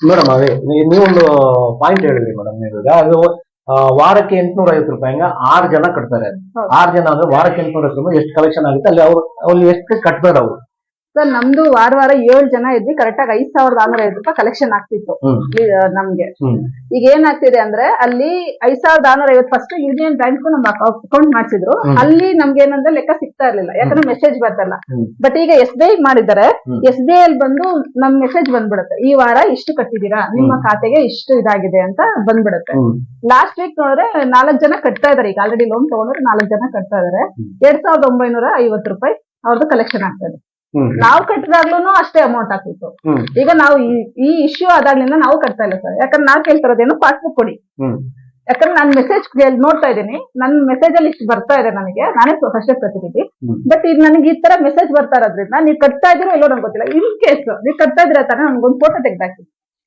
Madam ಅದೇ ನೀವೊಂದು point ಹೇಳಿದ್ರಿ ಮೇಡಮ್ ನೀವೀಗ ಅದು ವಾರಕ್ಕೆ ಎಂಟ್ನೂರ ಐವತ್ತು ರೂಪಾಯಿ ಆರು ಜನ ಕಟ್ತಾರೆ. ಆರ್ ಆರು ಜನ ಅಂದ್ರೆ ವಾರಕ್ಕೆ ಎಂಟ್ನೂರ ಐವತ್ತು ರೂಪಾಯಿ ಎಷ್ಟು ಕಲೆಕ್ಷನ್ ಆಗುತ್ತೆ? ಅಲ್ಲಿ ಅವ್ರು ಅಲ್ಲಿ ಎಷ್ಟು ಕಟ್ತಾರೆ ಅವರು ಸರ್ ನಮ್ದು ವಾರ ವಾರ ಏಳು ಜನ ಇದ್ವಿ. ಕರೆಕ್ಟ್ ಆಗಿ ಐದ್ ಸಾವಿರದ ಆರ್ನೂರ ಐದು ರೂಪಾಯಿ ಕಲೆಕ್ಷನ್ ಆಗ್ತಿತ್ತು. ಹ್ಮ್. ಈ, ಆ, ನಮ್ಗೆ. ಈಗ ಏನಾಗ್ತಿದೆ ಅಂದ್ರೆ ಅಲ್ಲಿ ಐದ್ ಸಾವಿರದ ಆರ್ನೂರ ಐವತ್ತು ಫಸ್ಟ್ ಯೂನಿಯನ್ ಬ್ಯಾಂಕ್ ನಮ್ ಅಕೌಂಟ್ ಮಾಡಿಸಿದ್ರು. ಅಲ್ಲಿ ನಮ್ಗೆ ಏನಂದ್ರೆ ಲೆಕ್ಕ ಸಿಗ್ತಾ ಇರ್ಲಿಲ್ಲ. ಯಾಕಂದ್ರೆ ಮೆಸೇಜ್ ಬರ್ತಲ್ಲ. ಬಟ್ ಈಗ ಎಸ್ ಬಿ ಐ ಮಾಡಿದ್ದಾರೆ. ಎಸ್ ಬಿ ಐ ಅಲ್ಲಿ ಬಂದು ನಮ್ ಮೆಸೇಜ್ ಬಂದ್ಬಿಡುತ್ತೆ. ಈ ವಾರ ಇಷ್ಟು ಕಟ್ಟಿದೀರಾ ನಿಮ್ಮ ಖಾತೆಗೆ ಇಷ್ಟು ಇದಾಗಿದೆ ಅಂತ ಬಂದ್ಬಿಡುತ್ತೆ. ಲಾಸ್ಟ್ ವೀಕ್ ನೋಡಿದ್ರೆ ನಾಲ್ಕು ಜನ ಕಟ್ತಾ ಇದಾರೆ ಈಗ ಆಲ್ರೆಡಿ ಲೋನ್ ತಗೊಂಡ್ರೆ ನಾಲ್ಕು ಜನ ಕಟ್ತಾ ಇದಾರೆ. ಎರಡ್ ಸಾವಿರದ ಒಂಬೈನೂರ ಐವತ್ತು ರೂಪಾಯಿ ಅವ್ರದ್ದು ಕಲೆಕ್ಷನ್ ಆಗ್ತದೆ ನಾವು ಕಟ್ಟಿದಾಗ್ಲೂ ಅಷ್ಟೇ ಅಮೌಂಟ್ ಆಗ್ತಿತ್ತು. ಈಗ ನಾವು ಈ- ಇಶ್ಯೂ ಆದಾಗ್ಲಿಂದ ನಾವು ಕಟ್ತಾ ಇಲ್ಲ ಸರ್ ಯಾಕಂದ್ರೆ ನಾವ್ ಕೇಳ್ತಿರೋದೇನು ಪಾಸ್ಬುಕ್ ಕೊಡಿ. ಯಾಕಂದ್ರೆ ನಾನು ಮೆಸೇಜ್ ನೋಡ್ತಾ ಇದ್ದೀನಿ. ನನ್ನ ಮೆಸೇಜ್ ಅಲ್ಲಿ ಇಷ್ಟು ಬರ್ತಾ ಇದೆ ನನಗೆ. ನಾನೇ ಫಸ್ಟ್ ಪ್ರತಿನಿಧಿ. ಬಟ್ ಈಗ ನನಗೆ ಈ ತರ ಮೆಸೇಜ್ ಬರ್ತಾ ಇರೋದ್ರಿಂದ ನೀವು ಕಟ್ತಾ ಇದೀರೋ ಇಲ್ಲೋ ನಂಗೆ ಗೊತ್ತಿಲ್ಲ. ಇನ್ ಕೇಸ್ ನೀವು ಕಟ್ತಾ ಇದ್ರೆ ತಾನೇ ನನ್ಗೊಂದು ಫೋಟೋ ತೆಗ್ದಾಕಿ.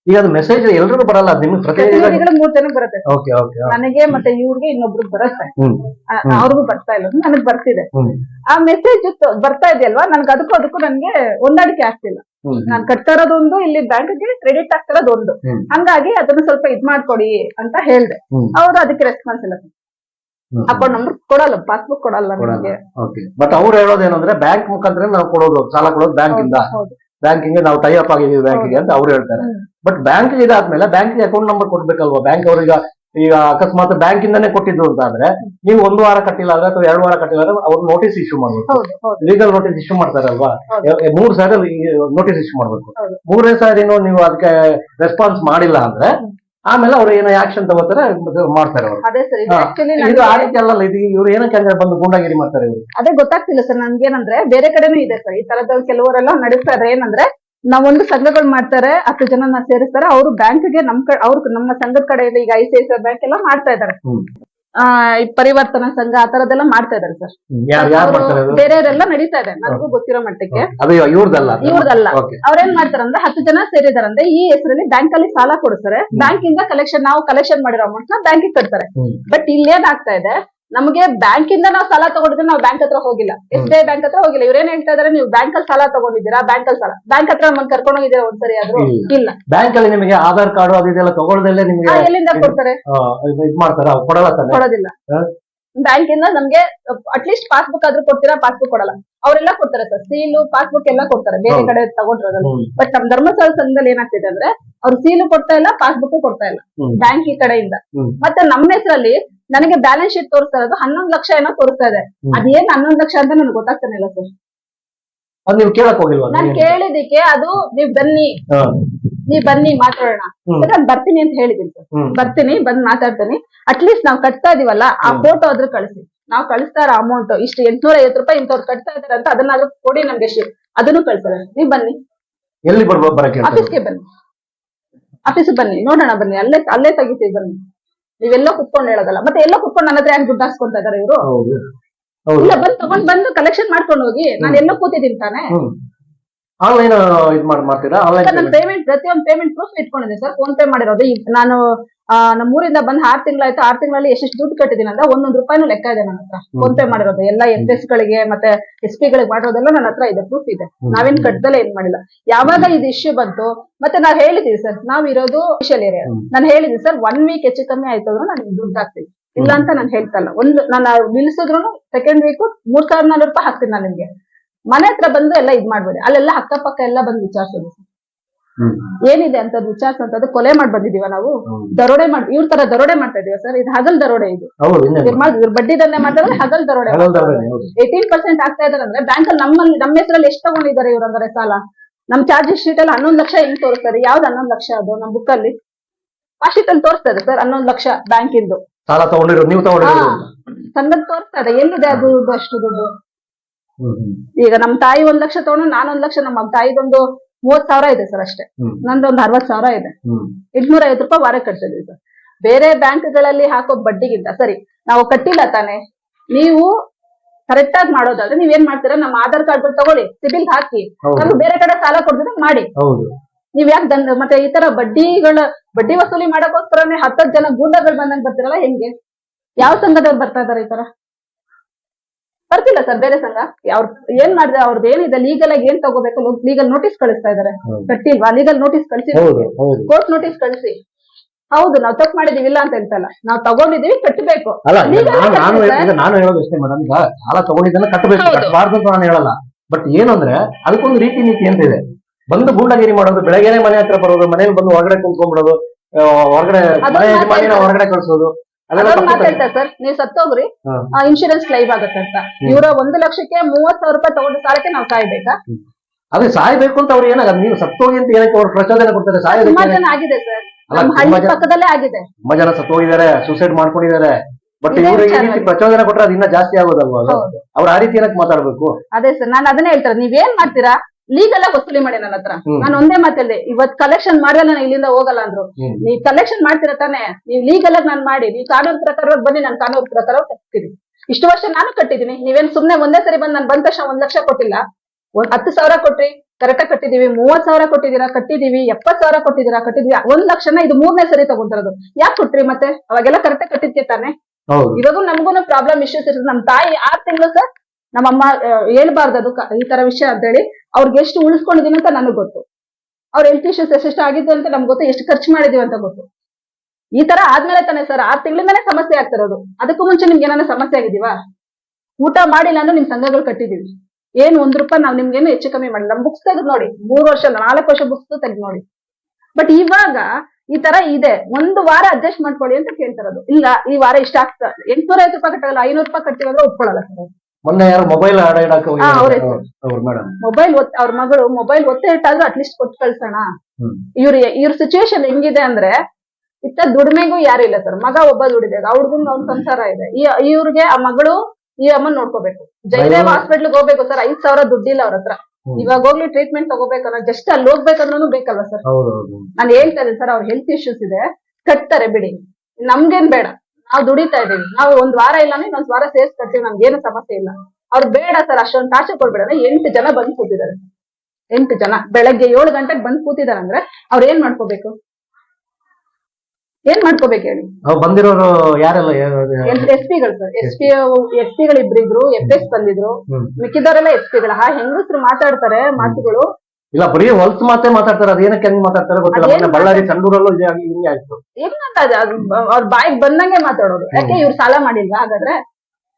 ಈಗ ಅದು ಮೆಸೇಜ್ ಎಲ್ರಿಗೂ ಬರಲ್ಲ ಅದು ನಿಮ್ಗೆ ಪ್ರತಿನಿಧಿಗಳು ಮೂರ್ ಜನ ಬರುತ್ತೆ. ಓಕೆ ಓಕೆ ನನಗೆ ಮತ್ತೆ ಇವ್ರಿಗೆ ಇನ್ನೊಬ್ರಿಗೆ ಬರುತ್ತೆ. ಹ್ಮ್. ಆ- ಹ್ಮ್. ಅವ್ರಿಗೂ ಬರ್ತಾ ಇಲ್ಲ ನನಗ್ ಬರ್ತಿದೆ. ಹ್ಮ್. ಆ ಮೆಸೇಜ್ ಬರ್ತಾ ಇದೆಯಲ್ವಾ? ನನ್ಗೆ ಅದಕ್ಕೂ ಅದಕ್ಕೂ ನನ್ಗೆ ಹೊಂದಾಣಿಕೆ ಆಗ್ತಿಲ್ಲ. ಹ್ಮ್ ನಾನ್ ಕಟ್ತಾ ಇರೋದೊಂದು ಇಲ್ಲಿ ಬ್ಯಾಂಕ್ಗೆ ಕ್ರೆಡಿಟ್ ಆಗ್ತಾ ಇರೋದು ಒಂದು. ಹ್ಮ್. ಹಂಗಾಗಿ ಅದನ್ನ ಸ್ವಲ್ಪ ಇದ್ ಮಾಡ್ಕೊಡಿ ಅಂತ ಹೇಳ್ದೆ. ಹ್ಮ್. ಅವ್ರು ಅದಕ್ಕೆ ರೆಸ್ಪಾನ್ಸ್ ಇಲ್ಲ. ಹ್ಮ್ ಅಕೌಂಟ್ ನಂಬರ್ ಕೊಡಲ್ಲ ಪಾಸ್ಬುಕ್ ಕೊಡಲ್ಲ ಕೊಡಲ್ಲ. ನಮಗೆ. ಓಕೆ ಬಟ್ ಅವ್ರು ಹೇಳೋದೇನಂದ್ರೆ ಬ್ಯಾಂಕ್ ಮುಖಾಂತರ ನಾವು ಕೊಡೋದು ಸಾಲ ಕೊಡೋದು ಬ್ಯಾಂಕ್ ಇಂದ. ಹೌದು. ಬ್ಯಾಂಕಿಂಗ್ ನಾವು ಟೈ ಅಪ್ ಆಗಿದೀವಿ ಬ್ಯಾಂಕಿಗೆ ಅಂತ ಅವ್ರು ಹೇಳ್ತಾರೆ. ಬಟ್ ಬ್ಯಾಂಕ್ ಇದಾದ್ಮೇಲೆ ಬ್ಯಾಂಕಿಗೆ ಅಕೌಂಟ್ ನಂಬರ್ ಕೊಡ್ಬೇಕಲ್ವಾ? ಬ್ಯಾಂಕ್ ಅವ್ರಿಗೆ ಈಗ ಅಕಸ್ಮಾತ್ ಬ್ಯಾಂಕ್ ಇಂದಾನೆ ಕೊಟ್ಟಿದ್ದು ಅಂತ ಅಂದ್ರೆ ನೀವು ಒಂದು ವಾರ ಕಟ್ಟಿಲ್ಲ ಅಂದ್ರೆ ಅಥವಾ ಎರಡು ವಾರ ಕಟ್ಟಿಲ್ಲ ಅಂದ್ರೆ ಅವ್ರು ನೋಟಿಸ್ ಇಶ್ಯೂ ಮಾಡ್ಬೇಕು. ಲೀಗಲ್ ನೋಟಿಸ್ ಇಶ್ಯೂ ಮಾಡ್ತಾರಲ್ವಾ? ಅಲ್ವಾ ಮೂರ್ ಸಾವಿರ ನೋಟಿಸ್ ಇಶ್ಯೂ ಮಾಡ್ಬೇಕು. ಮೂರನೇ ಸಾರಿನೂ ನೀವು ಅದಕ್ಕೆ ರೆಸ್ಪಾನ್ಸ್ ಮಾಡಿಲ್ಲ ಅಂದ್ರೆ ಆಮೇಲೆ ಅವ್ರು ಏನೋ ಆಕ್ಷನ್ ತಗೋತಾರೆ ಮಾಡ್ತಾರೆ ಅವರು ಅದೇ ಸರ್. ಆಕ್ಚುಲಿ ಇದು ಆ ರೀತಿ ಅಲ್ಲಲ್ಲ ಇದು ಇವ್ರು ಏನಕ್ಕೆ ಹಂಗೆ ಬಂದು ಗೂಂಡಾಗಿರಿ ಮಾಡ್ತಾರೆ ಇವರು ಅದೇ ಗೊತ್ತಾಗ್ತಿಲ್ಲ ಸರ್ ನನ್ಗೇನಂದ್ರೆ ಬೇರೆ ಕಡೆನೂ ಇದೆ ಸರ್ ಈ ತರದ ಕೆಲವರೆಲ್ಲ ನಡೆಸ್ತಾ ಇದ್ರೆ ಏನಂದ್ರೆ ನಾವೊಂದು ಸಂಘಗಳು ಮಾಡ್ತಾರೆ ಹತ್ತು ಜನ ಸೇರಿಸ್ತಾರೆ ಅವರು ಬ್ಯಾಂಕ್ಗೆ ನಮ್ ಕಡೆ ಅವ್ರ ನಮ್ಮ ಸಂಘದ ಕಡೆಯಿಂದ ಈಗ I C I C bank ಎಲ್ಲ ಮಾಡ್ತಾ ಇದ್ದಾರೆ ಹ್ಮ್. ಆ ಈ ಪರಿವರ್ತನಾ ಸಂಘ ಆ ತರದೆಲ್ಲ ಮಾಡ್ತಾ ಇದ್ದಾರೆ ಸರ್. ಬೇರೆಯವರೆಲ್ಲ ನಡೀತಾ ಇದೆ. ನನಗೂ ಗೊತ್ತಿರೋ ಮಟ್ಟಕ್ಕೆ ಇವ್ರದಲ್ಲ ಅವ್ರೇನ್ ಮಾಡ್ತಾರಂದ್ರೆ ಹತ್ತು ಜನ ಸೇರಿದಾರಂದ್ರೆ ಈ ಹೆಸರಲ್ಲಿ ಬ್ಯಾಂಕ್ ಅಲ್ಲಿ ಸಾಲ ಕೊಡ್ತಾರೆ. ಬ್ಯಾಂಕ್ ಇಂದ ಕಲೆಕ್ಷನ್ ನಾವು ಕಲೆಕ್ಷನ್ ಮಾಡಿರೋ ಅಮೌಂಟ್ನ ಬ್ಯಾಂಕಿಗೆ ಕಟ್ತಾರೆ. ಬಟ್ ಬಟ್ ಇಲ್ಲೇನಾಗ್ತಾ ಇದೆ? ನಮಗೆ ಬ್ಯಾಂಕ್ ಇಂದ ನಾವು ಸಾಲ ತಗೊಂಡಿದ್ರೆ ನಾವು ಬ್ಯಾಂಕ್ ಹತ್ರ ಹೋಗಿಲ್ಲ. ಎಸ್ ಬಿ ಐ ಬ್ಯಾಂಕ್ ಹತ್ರ ಹೋಗಿಲ್ಲ. ಇವ್ರೇನ್ ಹೇಳ್ತಾ ಇದಾರೆ ನೀವು ಬ್ಯಾಂಕ್ ಅಲ್ಲಿ ಸಾಲ ತಗೊಂಡಿದ್ದೀರಾ? ಬ್ಯಾಂಕ್ ಅಲ್ಲಿ ಸಾಲ. ಬ್ಯಾಂಕ್ ಹತ್ರ ನಮ್ಮನ್ನ ಕರ್ಕೊಂಡು ಹೋಗಿದ್ದೀರಾ ಒಂದ್ಸರಿ ಆದ್ರೂ? ಇಲ್ಲ. ಬ್ಯಾಂಕ್ ಅಲ್ಲಿ ನಿಮಗೆ ಆಧಾರ್ ಕಾರ್ಡ್ ಅದು ಇದೆಲ್ಲ ತಗೊಳ್ದಲ್ಲೇ ನಿಮಗೆ ಎಲ್ಲಿಂದ ಕೊಡ್ತಾರೆ? ಇದು ಮಾಡ್ತಾರ? ಕೊಡಲ್ಲ ತಾನೆ? ಕೊಡೋದಿಲ್ಲ? ಬ್ಯಾಂಕ್ ಇಂದ ನಮ್ಗೆ ಅಟ್ಲೀಸ್ಟ್ ಪಾಸ್ಬುಕ್ ಆದ್ರೂ ಕೊಡ್ತೀರಾ ಪಾಸ್ಬುಕ್ ಕೊಡಲ್ಲ. ಅವರೆಲ್ಲ ಕೊಡ್ತಾರೆ ಸರ್. ಸೀಲು ಪಾಸ್ಬುಕ್ ಎಲ್ಲ ಕೊಡ್ತಾರೆ. ಬೇರೆ ಕಡೆ ತಗೊಂಡಿರೋದ್ರಲ್ಲಿ. ಬಟ್ ನಮ್ ಧರ್ಮಸ್ಥಳ ಸಂಘದಲ್ಲಿ ಏನಾಗ್ತಿದೆ ಅಂದ್ರೆ ಅವ್ರು ಸೀಲು ಕೊಡ್ತಾ ಇಲ್ಲ ಪಾಸ್ಬುಕ್ ಕೊಡ್ತಾ ಇಲ್ಲ. ಬ್ಯಾಂಕ್ ಈ ಕಡೆಯಿಂದ. ಮತ್ತೆ ನಮ್ಮ ಹೆಸರಲ್ಲಿ ನನಗೆ ಬ್ಯಾಲೆನ್ಸ್ ಶೀಟ್ ತೋರಿಸ್ತಾ ಇರೋದು ಹನ್ನೊಂದು ಲಕ್ಷ ಏನೋ ತೋರಿಸ್ತಾ ಇದೆ. ಅದೇನ್ ಹನ್ನೊಂದು ಲಕ್ಷ ಅಂತ ನನಗೆ ಗೊತ್ತಾಗ್ತಾನೆ ಇಲ್ಲ ಸರ್ ಅದು ನೀವು ಕೇಳಕ್ ಹೋಗಿಲ್ವಾ? ನಾನ್? ಕೇಳಿದಕ್ಕೆ ಅದು ನೀವ್ ಬನ್ನಿ. ನೀವ್ ಬನ್ನಿ ಮಾತಾಡೋಣ. ನಾನು ಬರ್ತೀನಿ ಅಂತ ಹೇಳಿದೀನಿ ಸರ್ ಬರ್ತೀನಿ ಬಂದ್ ಮಾತಾಡ್ತೀನಿ. ಅಟ್ಲೀಸ್ಟ್ ನಾವ್ ಕಟ್ತಾ ಇದೀವಲ್ಲ ಆ ಫೋಟೋ ಆದ್ರೂ ಕಳಿಸಿ. ನಾವ್ ಕಳಿಸ್ತಾ ಇರೋ ಅಮೌಂಟ್ ಇಷ್ಟು ಎಂಟ್ನೂರ ಐವತ್ತು ರೂಪಾಯಿ ಇಂಥವ್ರು ಕಟ್ತಾ ಇದಾರೆ ಅಂತ ಅದನ್ನಾದ್ರೂ ಕೊಡಿ ನಮ್ಗೆ ಶೀಟ್ ಅದನ್ನು ಕಳ್ಸಲ್ಲ ನೀವ್ ಬನ್ನಿ. ಎಲ್ಲಿ ಬರ್ಬೋದು ಬರಕ್ಕೆ? ಆಫೀಸ್ಗೆ ಬನ್ನಿ. ಆಫೀಸ್ ಬನ್ನಿ. ನೋಡೋಣ ಬನ್ನಿ. ಅಲ್ಲೇ ಅಲ್ಲೇ ತೆಗಿತೀವಿ ಬನ್ನಿ. ನೀವೆಲ್ಲೋ ಕುತ್ಕೊಂಡು ಹೇಳೋದಲ್ಲ. ಮತ್ತೆ ಎಲ್ಲೋ ಕುತ್ಕೊಂಡು ನನ್ನ ಹತ್ರ ಯಾಕೆ ದುಡ್ಡು ಹಾಕ್ಸ್ಕೊಂತ ಇದಾರೆ ಇವರು? ಹೌದು. ಹೌದು. ಇಲ್ಲ ಬಂದು ತಗೊಂಡ್ ಬಂದು ಕಲೆಕ್ಷನ್ ಮಾಡ್ಕೊಂಡು ಹೋಗಿ. ನಾನು ಎಲ್ಲೋ ಕೂತಿದ್ದೀನಿ ತಾನೆ. ಆನ್ಲೈನ್ ಇದ್ ಮಾಡ್ ಮಾಡ್ತೀರಾ? ಆನ್ಲೈನ್ ನನ್ನ ಪೇಮೆಂಟ್ ಪ್ರತಿಯೊಂದು ಪೇಮೆಂಟ್ ಪ್ರೂಫ್ ಇಟ್ಕೊಂಡಿದ್ದೀನಿ ಸರ್. ಫೋನ್ ಪೇ ಮಾಡಿರೋದು. ಈಗ ನಾನು ಆ, ನಮ್ಮೂರಿಂದ ಬಂದ್ ಆರ್ ತಿಂಗಳಾಯ್ತು ಆರ್ ತಿಂಗಳಲ್ಲಿ ಎಷ್ಟೆಷ್ಟು ದುಡ್ಡು ಕಟ್ಟಿದೀನಿ ಅಂದ್ರೆ ಒಂದೊಂದು ರೂಪಾಯಿನೂ ಲೆಕ್ಕ ಇದೆ ನನ್ನ ಹತ್ರ. ಫೋನ್ ಪೇ ಮಾಡಿರೋದು ಎಲ್ಲ ಎಸ್ ಎಸ್ ಗಳಿಗೆ ಮತ್ತೆ ಎಸ್ ಪಿ ಗಳಿಗೆ ಮಾಡಿರೋದೆಲ್ಲ ನನ್ನ ಹತ್ರ ಇದೆ ಪ್ರೂಫ್ ಇದೆ. ನಾವೇನ್ ಕಟ್ಟದಲ್ಲೇ ಏನ್ ಮಾಡಿಲ್ಲ. ಯಾವಾಗ ಇದು ಇಶ್ಯೂ ಬಂತು ಮತ್ತೆ ನಾವ್ ಹೇಳಿದೀವಿ ಸರ್ ನಾವ್ ಇರೋದು ಸೋಷಿಯಲ್ ಏರಿಯಾ. ನಾನು ಹೇಳಿದೀನಿ ಸರ್ ಒನ್ ವೀಕ್ ಹೆಚ್ಚು ಕಮ್ಮಿ ಆಯ್ತು ಅಂದ್ರೆ ನಾನು ದುಡ್ಡು ಹಾಕ್ತೀನಿ. ಇಲ್ಲ ಅಂತ ನಾನು ಹೇಳ್ತಲ್ಲ ಒಂದು ನಾನು ನಿಲ್ಸಿದ್ರು ಸೆಕೆಂಡ್ ವೀಕ್ ಮೂರ್ ಸಾವಿರ ನಾನೂರು ರೂಪಾಯಿ ಹಾಕ್ತೀನಿ ನಾನು ನಿಮ್ಗೆ. ಮನೆ ಹತ್ರ ಬಂದು ಎಲ್ಲ ಇದ್ ಮಾಡ್ಬೇಡಿ ಅಲ್ಲೆಲ್ಲ ಅಕ್ಕಪಕ್ಕ ಎಲ್ಲ ಬಂದು ವಿಚಾರಿಸೋದು ಹ್ಮ್ ಏನಿದೆ ಅಂತ ವಿಚಾರಿಸಂತದ್ದು ಕೊಲೆ ಮಾಡಿ ಬಂದಿದೀವ ನಾವು? ದರೋಡೆ ಮಾಡಿ ಇವ್ರ ತರ ದರೋಡೆ ಮಾಡ್ತಾ ಇದೀವ ಸರ್? ಇದು ಹಗಲ್ ದರೋಡೆ ಇದು? ಇವ್ರ ಬಡ್ಡಿ ದಂಧೆ ಮಾಡ್ತಾರೆ ಹಗಲ್ ದರೋಡೆ. ಏಯ್ಟೀನ್ ಪರ್ಸೆಂಟ್ ಆಗ್ತಾ ಇದಾರೆ ಅಂದ್ರೆ ಬ್ಯಾಂಕ್ ಅಲ್ಲಿ ನಮ್ಮಲ್ಲಿ ನಮ್ಮ ಹೆಸರಲ್ಲಿ ಎಷ್ಟು ತಗೊಂಡಿದ್ದಾರೆ ಇವ್ರ ಅಂದ್ರೆ ಸಾಲ? ನಮ್ ಚಾರ್ಜಸ್ ಶೀಟ್ ಅಲ್ಲಿ ಹನ್ನೊಂದು ಲಕ್ಷ ಹೆಂಗ್ ತೋರಿಸ್ತಾರೆ ಯಾವ್ದು ಹನ್ನೊಂದು ಲಕ್ಷ ಅದು ನಮ್ ಬುಕ್ ಅಲ್ಲಿ? ಫಾಸ್ಟ್ ಅಲ್ಲಿ ತೋರಿಸ್ತಾ ಇದೆ ಸರ್ ಹನ್ನೊಂದು ಲಕ್ಷ ಬ್ಯಾಂಕ್ ಇಂದು ಸಾಲ ತಗೊಂಡಿರೋ ನೀವು ತಗೊಂಡಿರೋ. ಸಂಘದ ತೋರಿಸ್ತಾ ಇದೆ. ಎಲ್ಲಿದೆ ಅದು ಅಷ್ಟು ದುಡ್ಡು? ಈಗ ನಮ್ ತಾಯಿ ಒಂದ್ ಲಕ್ಷ ತಗೊಂಡು ನಾನೊಂದ್ ಲಕ್ಷ ನಮ್ಮ ತಾಯಿದೊಂದು ಮೂವತ್ ಸಾವಿರ ಇದೆ ಸರ್ ಅಷ್ಟೇ. ನಂದು ನಂದೊಂದು ಅರವತ್ ಸಾವಿರ ಇದೆ. ಎಂಟ್ನೂರ ಐವತ್ತು ರೂಪಾಯಿ ವಾರ ಕಟ್ತಿದ್ವಿ ಸರ್. ಬೇರೆ ಬ್ಯಾಂಕ್ಗಳಲ್ಲಿ ಹಾಕೋ ಬಡ್ಡಿಗಿಂತ ಸರಿ ನಾವು ಕಟ್ಟಿಲ್ಲ ತಾನೆ. ನೀವು ಕರೆಕ್ಟ್ ಆಗಿ ಮಾಡೋದಾದ್ರೆ ನೀವೇನ್ ಮಾಡ್ತೀರಾ? ನಮ್ಮ ಆಧಾರ್ ಕಾರ್ಡ್ ತಗೊಳ್ಳಿ ಸಿಬಿಲ್ ಹಾಕಿ. ನಮ್ಗೆ ಬೇರೆ ಕಡೆ ಸಾಲ ಕೊಡ್ತಿದ್ರೆ ಮಾಡಿ. ನೀವ್ ಯಾಕೆ ದಂಡ ಮತ್ತೆ ಈ ತರ ಬಡ್ಡಿಗಳ ಬಡ್ಡಿ ವಸೂಲಿ ಮಾಡಕ್ಕೋಸ್ಕರನೇ ಹತ್ತತ್ತು ಜನ ಗೂಂಡಗಳು ಬಂದಂಗ್ ಬರ್ತಿರಲ್ಲ ಹೆಂಗೆ? ಯಾವ ಸಂಘದವ್ರು ಬರ್ತಾ ಇದಾರೆ ಈ ತರ? ಬರ್ತಿಲ್ಲ ಸರ್ ಬೇರೆ ಸಂಘ. ಅವ್ರ ಏನ್ ಮಾಡಿದ್ರೆ ಅವ್ರದ್ದು ಏನಿದೆ ಲೀಗಲ್ ಆಗಿ ಏನ್ ತಗೋಬೇಕು ಲೀಗಲ್ ನೋಟಿಸ್ ಕಳಿಸ್ತಾ ಇದಾರೆ. ಕಟ್ಟಿಲ್ವಾ? ಲೀಗಲ್ ನೋಟಿಸ್ ಕಳಿಸಿ. ಕೋರ್ಟ್ ನೋಟಿಸ್ ಕಳಿಸಿ. ಹೌದು ನಾವು ತಪ್ಪು ಮಾಡಿದೀವಿ ಇಲ್ಲ ಅಂತ ಹೇಳ್ತಲ್ಲ. ನಾವು ತಗೊಂಡಿದೀವಿ ಕಟ್ಟಬೇಕು ನಾನು ಹೇಳೋದು ಅಷ್ಟೇ ಮೇಡಮ್ ಈಗ ಸಾಲ ತಗೊಂಡಿದ್ದನ್ನ ಕಟ್ಟಬೇಕು. ಕಟ್ಟಬಾರ್ದು ಅಂತ ನಾನು ಹೇಳಲ್ಲ. ಬಟ್ ಏನಂದ್ರೆ ಅದಕ್ಕೊಂದು ರೀತಿ ನೀತಿ ಅಂತ ಇದೆ. ಬಂದು ಗೂಂಡಗಿರಿ ಮಾಡೋದು ಬೆಳಗ್ಗೆನೆ ಮನೆ ಹತ್ರ ಬರೋದು ಮನೇಲಿ ಬಂದು ಹೊರಗಡೆ ಕುಂತ್ಕೊಂಡ್ಬಿಡೋದು ಹೊರಗಡೆ ಹೊರಗಡೆ ಕಳ್ಸೋದು. ಅದೊಂದು? ಮಾತಾಡ್ತಾರೆ ಸರ್ ನೀವು ಸತ್ತೋಗ್ರಿ. ಹಾ. ಇನ್ಶೂರೆನ್ಸ್ ಕ್ಲೈಮ್ ಆಗುತ್ತೆ ಅಂತ. ಇವರ ಒಂದು ಲಕ್ಷಕ್ಕೆ ಮೂವತ್ ಸಾವಿರ ರೂಪಾಯಿ ತಗೊಂಡು ಸಾಲಕ್ಕೆ ನಾವು ಕಾಯ್ಬೇಕಾ ಅದೇ ಸಾಯ್ಬೇಕು ಅಂತ ಅವ್ರು ಏನಾಗ ನೀವು ಸತ್ತೋಗಿ ಅಂತ ಏನಕ್ಕೆ ಅವ್ರು ಪ್ರಚೋದನೆ ಕೊಡ್ತಾರೆ ತುಂಬಾ? ಜನ ಆಗಿದೆ ಸರ್. ಅಲ್ಲ, ನಮ್ಮ ತುಂಬಾ ಜನ- ಪಕ್ಕದಲ್ಲೇ ಆಗಿದೆ. ತುಂಬಾ ಜನ ಸತ್ತೋಗಿದ್ದಾರೆ ಸೂಸೈಡ್ ಮಾಡ್ಕೊಂಡಿದ್ದಾರೆ. ಬಟ್ ಇದೇ ಇವ್ರಿಗೆ ಈ ವಿಚಾರ. ರೀತಿ ಪ್ರಚೋದನೆ ಕೊಟ್ರೆ ಅದು ಇನ್ನ ಜಾಸ್ತಿ ಆಗೋದಲ್ವಾ ಅದು? ಹೌದು. ಅವ್ರು ಆ ರೀತಿ ಏನಕ್ಕೆ ಮಾತಾಡ್ಬೇಕು? ಅದೇ ಸರ್ ನಾನು ಅದನ್ನೇ ಹೇಳ್ತಾರೆ ನೀವೇನ್ ಮಾಡ್ತೀರಾ? ಲೀಗಲ್ ಆಗಿ ವಸೂಲಿ ಮಾಡಿ ನನ್ನ ಹತ್ರ. ನಾನು ಒಂದೇ ಮಾತಲ್ಲಿ ಇವತ್ ಕಲೆಕ್ಷನ್ ಮಾಡಿದ್ರೆ ನಾನು ಇಲ್ಲಿಂದ ಹೋಗಲ್ಲ ಅಂದ್ರು. ನೀ ನೀವ್ ಕಲೆಕ್ಷನ್ ಮಾಡ್ತಿರ ತಾನೆ? ನೀವ್ ಲೀಗಲ್ ಆಗಿ ನಾನು ಮಾಡಿ ನೀವು ಕಾನೂನು ಪ್ರಕಾರ ಬನ್ನಿ ನಾನು ಕಾನೂನು ಪ್ರಕಾರ ಕಟ್ತೀನಿ. ಇಷ್ಟು ವರ್ಷ ನಾನು ಕಟ್ಟಿದೀನಿ ನೀವೇನ್ ಸುಮ್ನೆ ಒಂದೇ ಸರಿ ಬಂದ್ ನಾನು ಬಂದ ತಕ್ಷಣ ಒಂದ್ ಲಕ್ಷ ಕೊಟ್ಟಿಲ್ಲ? ಒಂದ್ ಹತ್ತು ಸಾವಿರ ಕೊಟ್ರಿ ಕರೆಕ್ಟ್ ಕಟ್ಟಿದೀವಿ. ಮೂವತ್ ಸಾವಿರ ಕೊಟ್ಟಿದ್ದೀರಾ ಕಟ್ಟಿದೀವಿ. ಎಪ್ಪತ್ ಸಾವಿರ ಕೊಟ್ಟಿದ್ದೀರಾ ಕಟ್ಟಿದ್ವಿ. ಒಂದ್ ಲಕ್ಷನ ಇದು ಮೂರನೇ ಸರಿ ತಗೊಂತಿರೋದು ಯಾಕೆ ಕೊಟ್ರಿ ಮತ್ತೆ? ಅವಾಗೆಲ್ಲ ಕರೆಕ್ಟ್ ಕಟ್ಟಿದ್ಕೆ ತಾನೆ? ಇವಾಗೂ ನಮಗೂ ಪ್ರಾಬ್ಲಮ್ ಇಶ್ಯೂಸ್ ಇರ್ತದೆ. ನಮ್ ತಾಯಿ ಆರ್ ತಿಂಗಳು ಸರ್ ನಮ್ಮಮ್ಮ ಹೇಳ್ಬಾರ್ದು ಅದು ಈ ತರ ವಿಷಯ ಅಂತ ಹೇಳಿ ಅವ್ರಿಗೆ ಎಷ್ಟು ಉಳಿಸ್ಕೊಂಡಿದೀನಿ ಅಂತ ನನಗ್ ಗೊತ್ತು. ಅವ್ರ ಹೆಲ್ತ್ ಇಶ್ಯೂಸ್ ಎಷ್ಟೆಷ್ಟು ಆಗಿದ್ದು ಅಂತ ನಮ್ಗೆ ಗೊತ್ತು, ಎಷ್ಟು ಖರ್ಚು ಮಾಡಿದೀವಿ ಅಂತ ಗೊತ್ತು. ಈ ತರ ಆದ್ಮೇಲೆ ತಾನೆ ಸರ್, ಆರ್ ತಿಂಗಳಿಂದಾನೇ ಸಮಸ್ಯೆ ಆಗ್ತಿರೋದು. ಅದಕ್ಕೂ ಮುಂಚೆ ನಿಮ್ಗೆ ಏನಾನ ಸಮಸ್ಯೆ ಆಗಿದೀವಾ ಊಟ ಮಾಡಿಲ್ಲ ಅಂದ್ರೆ ನಿಮ್ ಸಂಘಗಳು ಕಟ್ಟಿದೀವಿ ಏನು ಒಂದ್ ರೂಪಾಯಿ ನಾವು ನಿಮ್ಗೇನು ಹೆಚ್ಚು ಕಮ್ಮಿ ಮಾಡಿ ನಮ್ ಬುಕ್ಸ್ ತೆಗೆದು ನೋಡಿ, ಮೂರು ವರ್ಷ ನಾಲ್ಕು ವರ್ಷ ಬುಕ್ಸ್ ತೆಗೆದು ನೋಡಿ. ಬಟ್ ಇವಾಗ ಈ ತರ ಇದೆ. ಒಂದು ವಾರ ಅಡ್ಜಸ್ಟ್ ಮಾಡ್ಕೊಳ್ಳಿ ಅಂತ ಕೇಳ್ತಾರದು ಇಲ್ಲ, ಈ ವಾರ ಇಷ್ಟ ಆಗ್ತಾ ಎಂಟ್ನೂರ ಐವತ್ತು ರೂಪಾಯಿ ಕಟ್ಟಲ್ಲ ಐನೂರು ರೂಪಾಯಿ ಕಟ್ತೀವಿ ಅಂದ್ರೆ ಒಪ್ಕೊಳ್ಳಲ್ಲ ಸರ್ ಮೊನ್ನೆ ಯಾರು ಮೊಬೈಲ್ ಆಡ ಇಡಕ್ಕೆ ಹಾ, ಅವ್ರೇ ಸರ್. ಅವ್ರು ಮೇಡಮ್. ಮೊಬೈಲ್ ಅವ್ರ ಮಗಳು ಮೊಬೈಲ್ ಒತ್ತೆ ಇಟ್ಟಾದ್ರೂ ಅಟ್ಲೀಸ್ಟ್ ಕೊಟ್ಟು ಕಳ್ಸೋಣ. ಹ್ಮ್. ಇವ್ರ ಇವ್ರ ಸಿಚುವೇಶನ್ ಹೆಂಗಿದೆ ಅಂದ್ರೆ ಇತ್ತ ದುಡಿಮೆಗೂ ಯಾರು ಇಲ್ಲ ಸರ್ ಮಗ ಒಬ್ಬ ದುಡಿಬೇಕು ಅವ್ರಿಗೂ ಅವ್ನ ಸಂಸಾರ ಇದೆ. ಈ ಇವ್ರಿಗೆ ಆ ಮಗಳು ಈ ಅಮ್ಮನ್ ನೋಡ್ಕೋಬೇಕು. ಜಯದೇವ್. ಹಾಸ್ಪಿಟ್ಲ್ಗೆ ಹೋಗ್ಬೇಕು ಸರ್ ಐದ್ ಸಾವಿರ ದುಡ್ಡಿಲ್ಲ ಅವ್ರ ಹತ್ರ. ಹ್ಮ್. ಇವಾಗ ಹೋಗ್ಲಿ ಟ್ರೀಟ್ಮೆಂಟ್ ತಗೋಬೇಕಲ್ಲ ಜಸ್ಟ್ ಅಲ್ಲಿ ಹೋಗ್ಬೇಕಂದ್ರೂ ಬೇಕಲ್ವಾ ಸರ್ ನಾನು ಹೇಳ್ತಾ ಇದ್ದೀನಿ ಸರ್ ಅವ್ರ ಹೆಲ್ತ್ ಇಶ್ಯೂಸ್ ಇದೆ. ಕಟ್ತಾರೆ ಬಿಡಿ. ನಮ್ಗೇನ್ ಬೇಡ. ನಾವು ದುಡಿತಾ ಇದೀವಿ ನಾವು ಒಂದ್ ವಾರ ಇಲ್ಲ ಅಂದ್ರೆ ಇನ್ನೊಂದ್ ವಾರ ಸೇರ್ಸ್ ಕಟ್ತೀವಿ ನಮ್ಗೆ ಏನು ಸಮಸ್ಯೆ ಇಲ್ಲ. ಅವ್ರು ಬೇಡ ಸರ್ ಅಷ್ಟೊಂದು ಕಾಸು ಕೊಡ್ಬೇಡ ಎಂಟು ಜನ ಬಂದ್ ಕೂತಿದ್ದಾರೆ. ಎಂಟು ಜನ. ಬೆಳಗ್ಗೆ ಏಳು ಗಂಟೆಗೆ ಬಂದ್ ಕೂತಿದ್ದಾರೆ ಅಂದ್ರೆ ಅವ್ರ ಏನ್ ಮಾಡ್ಕೋಬೇಕು? ಏನ್ ಮಾಡ್ಕೋಬೇಕು ಹೇಳಿ? ಬಂದಿರೋರು ಯಾರೆಲ್ಲ ಎಸ್ ಪಿಗಳು ಸರ್ ಎಸ್ ಪಿ ಎಸ್ ಪಿಗಳು ಇಬ್ರಿದ್ರು ಎಫ್ ಎಸ್ ಬಂದಿದ್ರು. ಮಿಕ್ಕಿದವರೆಲ್ಲ ಎಸ್ ಪಿಗಳು ಆ ಹೆಂಗಸ್ರು ಮಾತಾಡ್ತಾರೆ ಮಾತುಗಳು. ಇಲ್ಲ ಬರೀ ಹೊಲ್ಸ್ ಮಾತೇ ಮಾತಾಡ್ತಾರೆ ಅದೇನಕ್ಕೆ ಹೆಂಗ್ ಮಾತಾಡ್ತಾರೆ ಗೊತ್ತಿಲ್ಲ ಮೊನ್ನೆ ಬಳ್ಳಾರಿ ಸಂಡೂರಲ್ಲೂ ಇದೇ ಆಗಿ- ಹಿಂಗೆ ಆಯ್ತು. ಏನಂತ ಅವ್ರ ಬಾಯಿಗೆ ಬಂದಂಗೆ ಮಾತಾಡೋದು ಯಾಕೆ ಇವ್ರು ಸಾಲ ಮಾಡಿಲ್ವಾ? ಹಾಗಾದ್ರೆ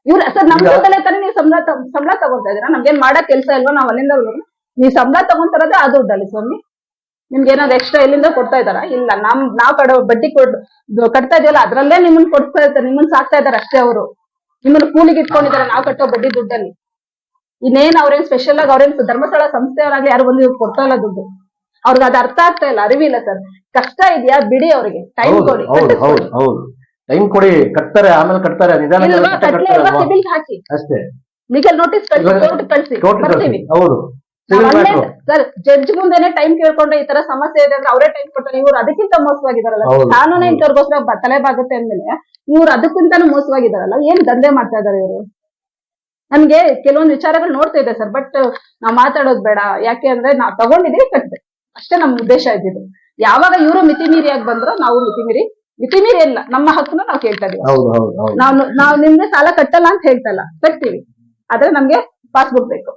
ಇವ್ರ ಸರ್ ನಮ್ ಜೊತೆ ಜೊತೆಲೆ ತಾನೇ ನೀವು ಸಂಬಳ ಸಂಬಳ ತಗೊಂತಾ ಇದೀರಾ ನಮ್ಗೇನ್ ಮಾಡಕ್ ಕೆಲ್ಸ ಇಲ್ವಾ? ನಾವ್ ಅಲ್ಲಿಂದ ನೀವು ಸಂಬಳ ತಗೊಂತಾರದೇ ಅದು ದುಡ್ಡಲ್ಲಿ ಸ್ವಾಮಿ. ನಿಮ್ಗೆ ಏನಾದ್ರು ಎಕ್ಸ್ಟ್ರಾ ಎಲ್ಲಿಂದ ಕೊಡ್ತಾ ಇದಾರ ಇಲ್ಲ ನಮ್ ನಾವ್ ಕಡ ಬಡ್ಡಿ ಕೊಡ್ ಕಟ್ತಾ ಇದೀವಲ್ಲ ಅದ್ರಲ್ಲೇ ನಿಮ್ಮನ್ನ ಕೊಡ್ತಾ ಇರ್ತಾರೆ ನಿಮ್ಮನ್ನ ಸಾಕ್ತಾ ಇದಾರೆ ಅಷ್ಟೇ ಅವರು. ನಿಮ್ಮನ್ನ ಕೂಲಿಗೆ ಇಟ್ಕೊಂಡಿದಾರೆ ನಾವ್ ಕಟ್ಟೋ ಬಡ್ಡಿ ದುಡ್ಡಲ್ಲಿ. ಇನ್ನೇನ್ ಅವ್ರೇನ್ ಸ್ಪೆಷಲ್ ಆಗಿ ಅವ್ರೇನ್ ಧರ್ಮಸ್ಥಳ ಸಂಸ್ಥೆಯವರಾಗ್ಲಿ ಯಾರು ಬಂದು ಕೊಡ್ತಾ ಇಲ್ಲ ದುಡ್ಡು. ಅವ್ರಿಗೆ ಅದು ಅರ್ಥ ಆಗ್ತಾ ಇಲ್ಲ ಅರಿವಿಲ್ಲ ಸರ್. ಕಷ್ಟ ಇದೆಯಾ? ಬಿಡಿ ಅವ್ರಿಗೆ. ಟೈಮ್ ಕೊಡಿ. ಹೌದು ಹೌದು ಹೌದು. ಟೈಮ್ ಕೊಡಿ ಕಟ್ತಾರೆ ಆಮೇಲೆ ಕಟ್ತಾರೆ ನಿಧಾನ ಇಲ್ವಾ ಕಟ್ಲೆ ಇಲ್ವಾ? ಸಿಬಿಲ್ ಹಾಕಿ. ಅಷ್ಟೇ. ಲೀಗಲ್ ನೋಟಿಸ್ ಕಳಿಸಿ ಇವಾಗ ಕೋರ್ಟ್ ಕಳಿಸಿ. ಟೋಟಲ್ ಬರ್ತೀವಿ. ಹೌದು. ಸಿವಿಲ್ ಮ್ಯಾಟ್ರು ಸರ್ ಜಡ್ಜ್ ಮುಂದೆನೆ ಟೈಮ್ ಕೇಳ್ಕೊಂಡ್ರೆ ಈ ತರ ಸಮಸ್ಯೆ ಇದೆ ಅಂದ್ರೆ ಅವರೇ ಟೈಮ್ ಕೊಡ್ತಾರೆ ಇವ್ರು ಅದಕ್ಕಿಂತ ಮೋಸವಾಗಿದಾರಲ್ಲ ಹೌದು, ಕಾನೂನು ಹೌದು. ಇಂಥವ್ರಿಗೋಸ್ಕರ ಬ- ತಲೆ ಬಾಗುತ್ತೆ ಅಂದ್ಮೇಲೆ ಇವ್ರು ಅದಕ್ಕಿಂತಾನು ಮೋಸವಾಗಿದಾರಲ್ಲ. ಏನ್ ದಂಧೆ ಮಾಡ್ತಾ ಇದಾರೆ ಇವರು? ನನ್ಗೆ ಕೆಲವೊಂದು ವಿಚಾರಗಳು ನೋಡ್ತಾ ಇದೆ ಸರ್ ಬಟ್ ನಾವ್ ಮಾತಾಡೋದ್ ಬೇಡ. ಯಾಕೆ ಅಂದ್ರೆ ನಾವ್ ತಗೊಂಡಿದೀವಿ ಕಟ್ಟಿದೆ ಅಷ್ಟೇ ನಮ್ ಉದ್ದೇಶ ಇದ್ದಿದ್ದು. ಯಾವಾಗ ಇವರು ಮಿತಿ ಮೀರಿಯಾಗಿ ಬಂದ್ರು ನಾವು ಮಿತಿ ಮೀರಿ ಮಿತಿ ಮೀರಿ ಇಲ್ಲ. ನಮ್ಮ ಹಕ್ಕನ್ನು ನಾವು ಕೇಳ್ತಾ ಇದೀವಿ. ನಾವು ನಾವು ನಿಮ್ಗೆ ಸಾಲ ಕಟ್ಟಲ್ಲ ಅಂತ ಹೇಳ್ತಲ್ಲ ಕಟ್ತೀವಿ. ಆದ್ರೆ ನಮ್ಗೆ ಪಾಸ್ಬುಕ್ ಬೇಕು.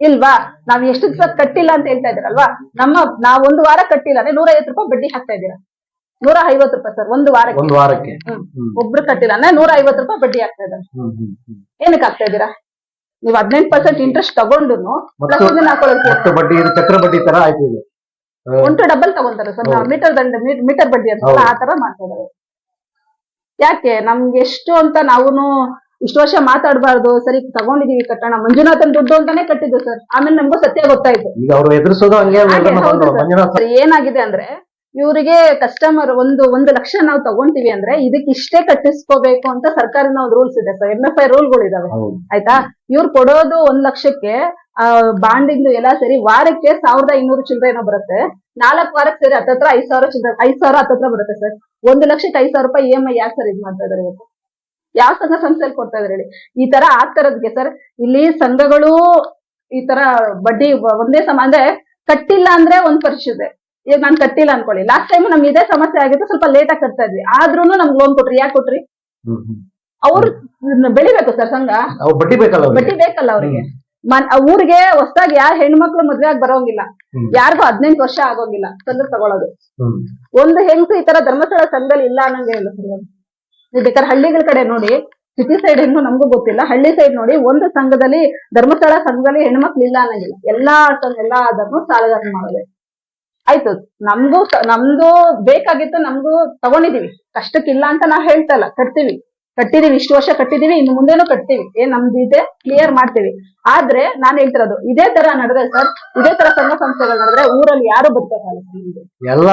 ಇಲ್ವಾ? ನಾವ್ ಎಷ್ಟು ದಿವಸ ಕಟ್ಟಿಲ್ಲ ಅಂತ ಹೇಳ್ತಾ ಇದೀರಲ್ವಾ ನಮ್ಮ ನಾವ್ ಒಂದು ವಾರ ಕಟ್ಟಿಲ್ಲ ಅಂದ್ರೆ ನೂರ ಐವತ್ತು ರೂಪಾಯಿ ಬಡ್ಡಿ ಹಾಕ್ತಾ ಇದೀರಾ ನೂರ ಐವತ್ತು ರೂಪಾಯಿ ಸರ್ ಒಂದು ವಾರಕ್ಕೆ. ಒಂದು ವಾರಕ್ಕೆ. ಒಬ್ರು ಕಟ್ಟಿಲ್ಲ. ಅಂದ್ರೆ ನೂರ ಐವತ್ತು ರೂಪಾಯಿ ಬಡ್ಡಿ ಆಗ್ತಾ ಇದೆ. ಏನಕ್ಕೆ ಆಗ್ತಾ ಇದ್ದೀರಾ? ನೀವು ಹದಿನೆಂಟು ಪರ್ಸೆಂಟ್ ಇಂಟ್ರೆಸ್ಟ್ ತಗೊಂಡು ಪ್ಲಸ್ ಇದನ್ನ ಹಾಕೊಳ್ಳೋಕೆ ಮತ್ತು ಬಡ್ಡಿ ಇದು ಚಕ್ರ ಬಡ್ಡಿ ತರ ಆಯ್ತು ಇದು. ಒಂಟು ಡಬಲ್ ತಗೊಂತಾರೆ ಸರ್. ಮೀಟರ್ ದಂಡ ಮೀಟರ್ ಬಡ್ಡಿ ಅಂತ ಆ ತರ ಮಾಡ್ತಿದ್ದಾರೆ ಯಾಕೆ? ನಮ್ಗೆ ಎಷ್ಟು ಅಂತ ನಾವು ಇಷ್ಟು ವರ್ಷ ಮಾತಾಡಬಾರ್ದು. ಸರಿ ತಗೊಂಡಿದೀವಿ ಕಟ್ಟಣ. ಮಂಜುನಾಥನ್ ದುಡ್ಡು ಅಂತಾನೆ ಕಟ್ಟಿದ್ದು ಸರ್. ಆಮೇಲೆ ನಮ್ಗೂ ಸತ್ಯ ಗೊತ್ತಾಯ್ತು. ಈಗ ಅವರು ಎದುರಿಸೋದು ಹಂಗೆ ಏನಾಗಿದೆ ಅಂದ್ರೆ ಇವರಿಗೆ ಕಸ್ಟಮರ್ ಒಂದು ಒಂದು ಲಕ್ಷ ನಾವು ತಗೊಂತೀವಿ ಅಂದ್ರೆ ಇದಕ್ಕೆ ಇಷ್ಟೇ ಕಟ್ಟಿಸ್ಕೋಬೇಕು ಅಂತ ಸರ್ಕಾರದ ಒಂದು ರೂಲ್ಸ್ ಇದೆ ಸರ್. ಎಂ ಎಫ್ ಐ ರೂಲ್ಗಳು ಇದಾವೆ. ಆಯ್ತಾ? ಇವ್ರು ಕೊಡೋದು ಒಂದ್ ಲಕ್ಷಕ್ಕೆ ಆ ಬಾಂಡಿಂದು ಎಲ್ಲ ಸೇರಿ ವಾರಕ್ಕೆ ಸಾವಿರದ ಐನೂರು ಚಿಲ್ಲರೆ ಏನೋ ಬರುತ್ತೆ. ನಾಲ್ಕು ವಾರಕ್ಕೆ ಸೇರಿ ಹತ್ತತ್ರ ಐದ್ ಸಾವಿರ ಚಿಲ್ಲರೆ ಐದ್ ಸಾವಿರ ಹತ್ತತ್ರ ಬರುತ್ತೆ ಸರ್. ಒಂದು ಲಕ್ಷಕ್ಕೆ ಐದ್ ಸಾವಿರ ರೂಪಾಯಿ ಇ ಎಂ ಐ ಯಾಕೆ ಸರ್ ಇದು ಮಾಡ್ತಾ ಇದಾರೆ ಇವತ್ತು? ಯಾವ ಸಂಘ ಸಂಸ್ಥೆಯಲ್ಲಿ ಕೊಡ್ತಾ ಇದಾರೆ ಹೇಳಿ? ಈ ತರ ಆಗ್ತಾ ಇರೋದಕ್ಕೆ ಸರ್ ಇಲ್ಲಿ ಸಂಘಗಳು ಈ ತರ ಬಡ್ಡಿ ಒಂದೇ ಸಮ ಅಂದ್ರೆ ಕಟ್ಟಿಲ್ಲ ಅಂದ್ರೆ ಒಂದ್ ಪರಿಸ್ಥಿತಿ ಈಗ ನಾನು ಕಟ್ಟಿಲ್ಲ ಅನ್ಕೊಳ್ಳಿ. ಲಾಸ್ಟ್ ಟೈಮ್ ನಮ್ಗೆ ಇದೇ ಸಮಸ್ಯೆ ಆಗಿತ್ತು ಸ್ವಲ್ಪ ಲೇಟ್ ಆಗಿ ಕಟ್ತಾ ಇದ್ವಿ. ಆದ್ರೂನು ನಮ್ಗೆ ಲೋನ್ ಕೊಟ್ರಿ. ಯಾಕೆ ಕೊಟ್ರಿ. ಅವ್ರು ಬೆಳಿಬೇಕು ಸರ್ ಸಂಘ. ಬಡ್ಡಿ ಬೇಕಲ್ಲ ಅವ್ರಿಗೆ? ಬಡ್ಡಿ ಬೇಕಲ್ಲ ಅವ್ರಿಗೆ. ಮನ್ ಊರಿಗೆ ಹೊಸದಾಗಿ ಯಾರು ಹೆಣ್ಮಕ್ಳು ಮದ್ವೆ ಆಗಿ ಬರೋಂಗಿಲ್ಲ. ಯಾರಿಗೂ ಹದಿನೆಂಟು ವರ್ಷ ಆಗೋಂಗಿಲ್ಲ. ಸಂಘ ತಗೊಳ್ಳೋದು. ಒಂದು ಹೆಂಗಸು ಈ ತರ ಧರ್ಮಸ್ಥಳ ಸಂಘದಲ್ಲಿ ಇಲ್ಲ ಅನ್ನಂಗೆ ಇಲ್ಲ ಸರ್. ನೀವು ಬೇಕಾದ್ರೆ ಹಳ್ಳಿಗಳ ಕಡೆ ನೋಡಿ ಸಿಟಿ ಸೈಡ್ ಇನ್ನು ನಮಗೂ ಗೊತ್ತಿಲ್ಲ. ಹಳ್ಳಿ ಸೈಡ್ ನೋಡಿ ಒಂದು ಸಂಘದಲ್ಲಿ ಧರ್ಮಸ್ಥಳ ಸಂಘದಲ್ಲಿ ಹೆಣ್ಮಕ್ಳು ಇಲ್ಲ ಅನ್ನಂಗಿಲ್ಲ. ಎಲ್ಲಾ ಎಲ್ಲಾ ಎಲ್ಲಾ ಸಾಲಗಾರ ಮಾಡೋದು. ಆಯ್ತು ನಮ್ಗೂ ನಮ್ದು ಬೇಕಾಗಿತ್ತು ನಮ್ಗೂ ತಗೊಂಡಿದೀವಿ. ಕಷ್ಟಕ್ಕಿಲ್ಲ ಅಂತ ನಾವ್ ಹೇಳ್ತಲ್ಲ ಕಟ್ತೀವಿ. ಕಟ್ಟಿದೀವಿ ಇಷ್ಟು ವರ್ಷ ಕಟ್ಟಿದೀವಿ ಇನ್ನು ಮುಂದೆನೂ ಕಟ್ತೀವಿ. ಏನ್ ನಮ್ದು ಇದೆ ಕ್ಲಿಯರ್ ಮಾಡ್ತೀವಿ. ಆದ್ರೆ ನಾನ್ ಹೇಳ್ತಿರೋದು ಇದೇ ತರ ನಡೆದ್ರೆ ಸರ್ ಇದೇ ತರ ಸಂಘ ಸಂಸ್ಥೆಗಳು ನಡೆದ್ರೆ ಊರಲ್ಲಿ ಯಾರು ಬದುಕಲ್ಲ ಎಲ್ಲ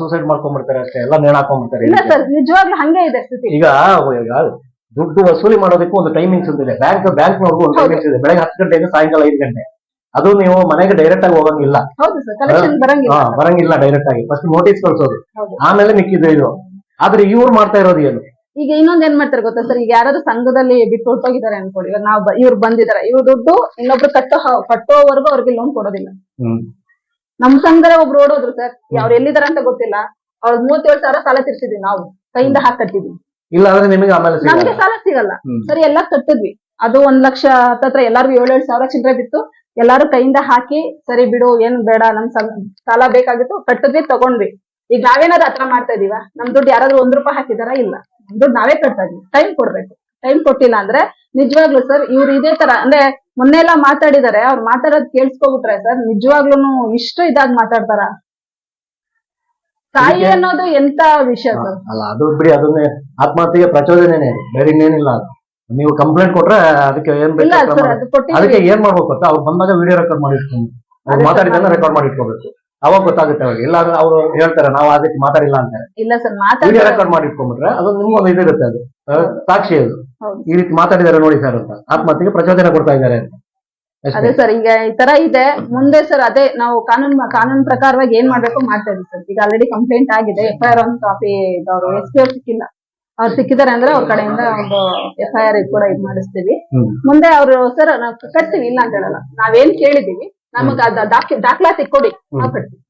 ಸೂಸೈಡ್ ಮಾಡ್ಕೊಂಡ್ಬಿಡ್ತಾರೆ ಅಷ್ಟೇ ಎಲ್ಲ ನೇಣ ಹಾಕೊಂಡ್ಬಿಡ್ತಾರೆ ಇಲ್ಲ ಸರ್ ನಿಜವಾಗ್ಲೂ ಹಂಗೆ ಇದೆ ಸ್ಥಿತಿ. ಈಗ ದುಡ್ಡು ವಸೂಲಿ ಮಾಡೋದಕ್ಕೂ ಒಂದು ಟೈಮಿಂಗ್ಸ್ ಇದೆ ಬ್ಯಾಂಕ್ ಬ್ಯಾಂಕ್ ಒಂದು. ಟೈಮಿಂಗ್ಸ್ ಇದೆ. ಬೆಳಗ್ಗೆ ಹತ್ತು ಗಂಟೆಯಿಂದ ಸಾಯಂಕಾಲ ಐದು ಗಂಟೆ. ಅದು ನೀವು ಮನೆಗೆ ಡೈರೆಕ್ಟ್ ಆಗಿ ಹೋಗಂಗಿಲ್ಲ. ಹೌದು ಸರ್ ಕಲೆಕ್ಷನ್ ಬರಂಗಿಲ್ಲ ಹಾ ಬರಂಗಿಲ್ಲ ಡೈರೆಕ್ಟ್ ಆಗಿ. ಫಸ್ಟ್ ನೋಟಿಸ್ ಕಳ್ಸೋದು ಹೌದು. ಆಮೇಲೆ ಮಿಕ್ಕಿದ್ದು ಇದು. ಆದ್ರೆ ಇವ್ರು ಮಾಡ್ತಾ ಇರೋದು ಏನು? ಈಗ ಇನ್ನೊಂದ್ ಏನ್ ಮಾಡ್ತಾರೆ ಗೊತ್ತಾ ಸರ್ ಈಗ ಯಾರಾದ್ರು ಸಂಘದಲ್ಲಿ ಬಿಟ್ಟು ಹೊರಟೋಗಿದ್ದಾರೆ ಅನ್ಕೊಳ್ಳಿ. ಇವಾಗ ನಾವು ಇವ್ರು ಬಂದಿದ್ದಾರೆ. ಇವ್ರ ದುಡ್ಡು ಇನ್ನೊಬ್ರು ಕಟ್ಟೋ ಹ- ಕಟ್ಟೋವರೆಗೂ ಅವ್ರಿಗೆ ಲೋನ್ ಕೊಡೋದಿಲ್ಲ. ಹ್ಮ್. ನಮ್ ಸಂಘದ ಒಬ್ರು ಓಡೋದ್ರು ಸರ್ ಅವ್ರು ಎಲ್ಲಿದಾರ ಅಂತ ಗೊತ್ತಿಲ್ಲ. ಅವ್ರ ಮೂವತ್ತೇಳು ಸಾವಿರ ಸಾಲ ತೀರ್ಸಿದ್ವಿ ನಾವು. ಕೈಯಿಂದ ಹಾಕಿ ಕಟ್ಟಿದ್ವಿ ಇಲ್ಲ ಅಂದ್ರೆ ನಿಮಗೆ ಆಮೇಲೆ ನಮ್ಗೆ ಸಿಗಲ್ಲ ಸಾಲ ಸಿಗಲ್ಲ. ಹ್ಮ್. ಸರಿ ಎಲ್ಲಾ ಕಟ್ಟಿದ್ವಿ. ಅದು ಒಂದ್ ಲಕ್ಷ ಹತ್ತತ್ರ ಎಲ್ಲಾರ್ಗು ಏಳೇಳು ಸಾವಿರ ಚಿಲ್ಲರೆ ಬಿತ್ತು. ಎಲ್ಲಾರು ಕೈಯಿಂದ ಹಾಕಿ ಸರಿ ಬಿಡು ಏನ್ ಬೇಡ ನಮ್ ಸಾಲ ಬೇಕಾಗಿತ್ತು ಕಟ್ಟಿದ್ವಿ ತಗೊಂಡ್ವಿ. ಈಗ ನಾವೇನಾದ್ರು ಹತ್ರ ಮಾಡ್ತಾ ಇದೀವ? ನಮ್ ದುಡ್ಡು ಯಾರಾದ್ರೂ ಒಂದ್ ರೂಪಾಯಿ ಹಾಕಿದಾರ? ಇಲ್ಲ. ನಮ್ ದುಡ್ಡು ನಾವೇ ಕಟ್ತಾ ಇದೀವಿ. ಟೈಮ್ ಕೊಡ್ಬೇಕು. ಟೈಮ್ ಕೊಟ್ಟಿಲ್ಲ ಅಂದ್ರೆ ನಿಜವಾಗ್ಲೂ ಸರ್ ಇವ್ರು ಇದೇ ತರ ಅಂದ್ರೆ ಮೊನ್ನೆ ಎಲ್ಲಾ ಮಾತಾಡಿದಾರೆ ಅವ್ರು ಮಾತಾಡೋದ್ ಕೇಳಿಸ್ಕೊಬಿಟ್ರೆ ಸರ್ ನಿಜವಾಗ್ಲೂ ಇಷ್ಟು ಇದಾಗ್ ಮಾತಾಡ್ತಾರ? ತಾಯಿ ಅನ್ನೋದು ಎಂತ ವಿಷಯ ಸರ್? ಅಲ್ಲ ಅದು ಬಿಡಿ ಅದನ್ನೇ ಆತ್ಮಹತ್ಯೆಗೆ ಪ್ರಚೋದನೆ ಬೇರೆ ಇನ್ನೇನಿಲ್ಲ ಅದು. ನೀವು ಕಂಪ್ಲೇಂಟ್ ಕೊಟ್ರೆ ಅದಕ್ಕೆ ಏನ್ ಇಲ್ಲ ಬೇಕು ಸರ್ ಅದು ಕೊಟ್ಟಿದ್ವಿ ಅದಕ್ಕೆ ಏನ್ ಮಾಡ್ಬೇಕು ಗೊತ್ತಾ? ಅವ್ರು ಬಂದಾಗ ವಿಡಿಯೋ ರೆಕಾರ್ಡ್ ಮಾಡಿ ಇಟ್ಕೊಂಡು ಅವ್ರು ಮಾತಾಡಿದ್ದನ್ನ ರೆಕಾರ್ಡ್ ಮಾಡಿ ಇಟ್ಕೋಬೇಕು ಅವಾಗ ಗೊತ್ತಾಗುತ್ತೆ ಅವ್ರಿಗೆ. ಇಲ್ಲ ಅಂದ್ರೆ ಅವ್ರು ಹೇಳ್ತಾರೆ ನಾವು ಅದಕ್ಕೆ ಮಾತಾಡಿಲ್ಲ ಅಂತ. ಇಲ್ಲ ಸರ್ ವಿಡಿಯೋ ಮಾತಾಡ್ತಾರೆ ರೆಕಾರ್ಡ್ ಮಾಡಿ ಇಟ್ಕೊಂಡ್ಬಿಟ್ರೆ ಅದು ನಿಮ್ಗೊಂದು ಇದಿರುತ್ತೆ ಅದು. ಆ, ಸಾಕ್ಷಿ ಅದು. ಹೌದು. ಈ ರೀತಿ ಮಾತಾಡಿದಾರೆ ನೋಡಿ ಸರ್ ಅಂತ. ಆತ್ಮಹತ್ಯೆಗೆ ಪ್ರಚೋದನೆ ಕೊಡ್ತಾ ಇದ್ದಾರೆ ಅಂತ. ಅಷ್ಟೇ. ಅದೇ ಸರ್ ಈಗ ಈ ತರ ಇದೆ. ಮುಂದೆ ಸರ್ ಅದೇ ನಾವು ಕಾನೂನು ಕಾನೂನು ಪ್ರಕಾರವಾಗಿ ಏನ್ ಮಾಡ್ಬೇಕು ಮಾಡ್ತಾ ಇದೀವಿ ಸರ್. ಈಗ ಆಲ್ರೆಡಿ ಕಂಪ್ಲೇಂಟ್ ಆಗಿದೆ. ಎಫ್ ಐ ಆರ್ ಒಂದು ಕಾಪಿ ಅವರು ಎಸ್ ಪಿ ಇಲ್ಲ ಸಿಕ್ಕಿಲ್ಲ. ಅವ್ರು ಸಿಕ್ಕಿದಾರೆ ಅಂದ್ರೆ ಅವ್ರ ಕಡೆಯಿಂದ ಒಂದು ಎಫ್ ಐ ಆರ್ ಕೂಡ ಇದ್ ಮಾಡಿಸ್ತೀವಿ. ಮುಂದೆ ಅವರು ಸರ್ ನಾವು ಕಟ್ತೀವಿ ಇಲ್ಲ ಅಂತ ಹೇಳಲ್ಲ. ನಾವೇನ್ ಕೇಳಿದೀವಿ ನಮಗ್ ಅದ ದಾಖಲಾತಿ ಕೊಡಿ ನಾವು ಕಟ್ತೀವಿ.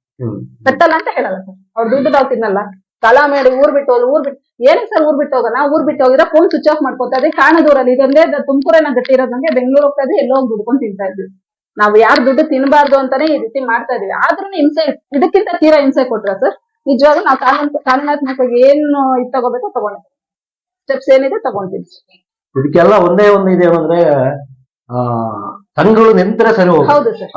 ಕಟ್ಟಲ್ಲ ಅಂತ ಹೇಳಲ್ಲ ಸರ್. ಅವ್ರ ದುಡ್ಡು ನಾವು ತಿನ್ನಲ್ಲ. ಕಲಾ ಮಾಡಿ ಊರ್ ಬಿಟ್ಟು ಹೋದ್ರು ಊರ್ ಬಿಟ್ಟು ಏನಕ್ಕೆ ಸರ್ ಊರ್ ಬಿಟ್ಟು ಹೋಗೋಣ ಊರ್ ಬಿಟ್ಟು ಹೋಗಿದ್ರೆ ಫೋನ್ ಸ್ವಿಚ್ ಆಫ್ ಮಾಡ್ಕೋತಾ ಇದ್ವಿ ಕಾಣದೂರಲ್ಲಿ ಇದೊಂದೇ ತುಮಕೂರನ್ನ ಗಟ್ಟಿ ಇರೋದಂಗೆ ಬೆಂಗಳೂರು ಹೋಗ್ತಾ ಇದೆ ಎಲ್ಲೋ ಹೋಗಿ ದುಡ್ಕೊಂಡು ತಿಂತಾ ಇದ್ವಿ. ನಾವು ಯಾರು ದುಡ್ಡು ತಿನ್ನಬಾರ್ದು ಅಂತಾನೆ ಈ ರೀತಿ ಮಾಡ್ತಾ ಇದೀವಿ ಆದ್ರೂ ಹಿಂಸೆ ಇದಕ್ಕಿಂತ ತೀರಾ ಹಿಂಸೆ ಕೊಟ್ರ ಸರ್? ನಿಜವಾಗ್ಲೂ ನಾವು ಕಾನೂನು ಕಾನೂನಾತ್ಮಕವಾಗಿ ಏನು ಇದು ತಗೋಬೇಕೋ ತಗೊಂಡಿದ್ದೀವಿ. ಸ್ಟೆಪ್ಸ್ ಏನಿದೆ ತಗೊಂತೀನಿ ಇದಕ್ಕೆಲ್ಲ ಒಂದೇ ಒಂದು ಇದೆ ಅಂದ್ರೆ ಆ ಸಂಘಗಳು ನಿಂತರೆ ಸರಿ ಹೋಗುತ್ತೆ ಹೌದು ಸರ್.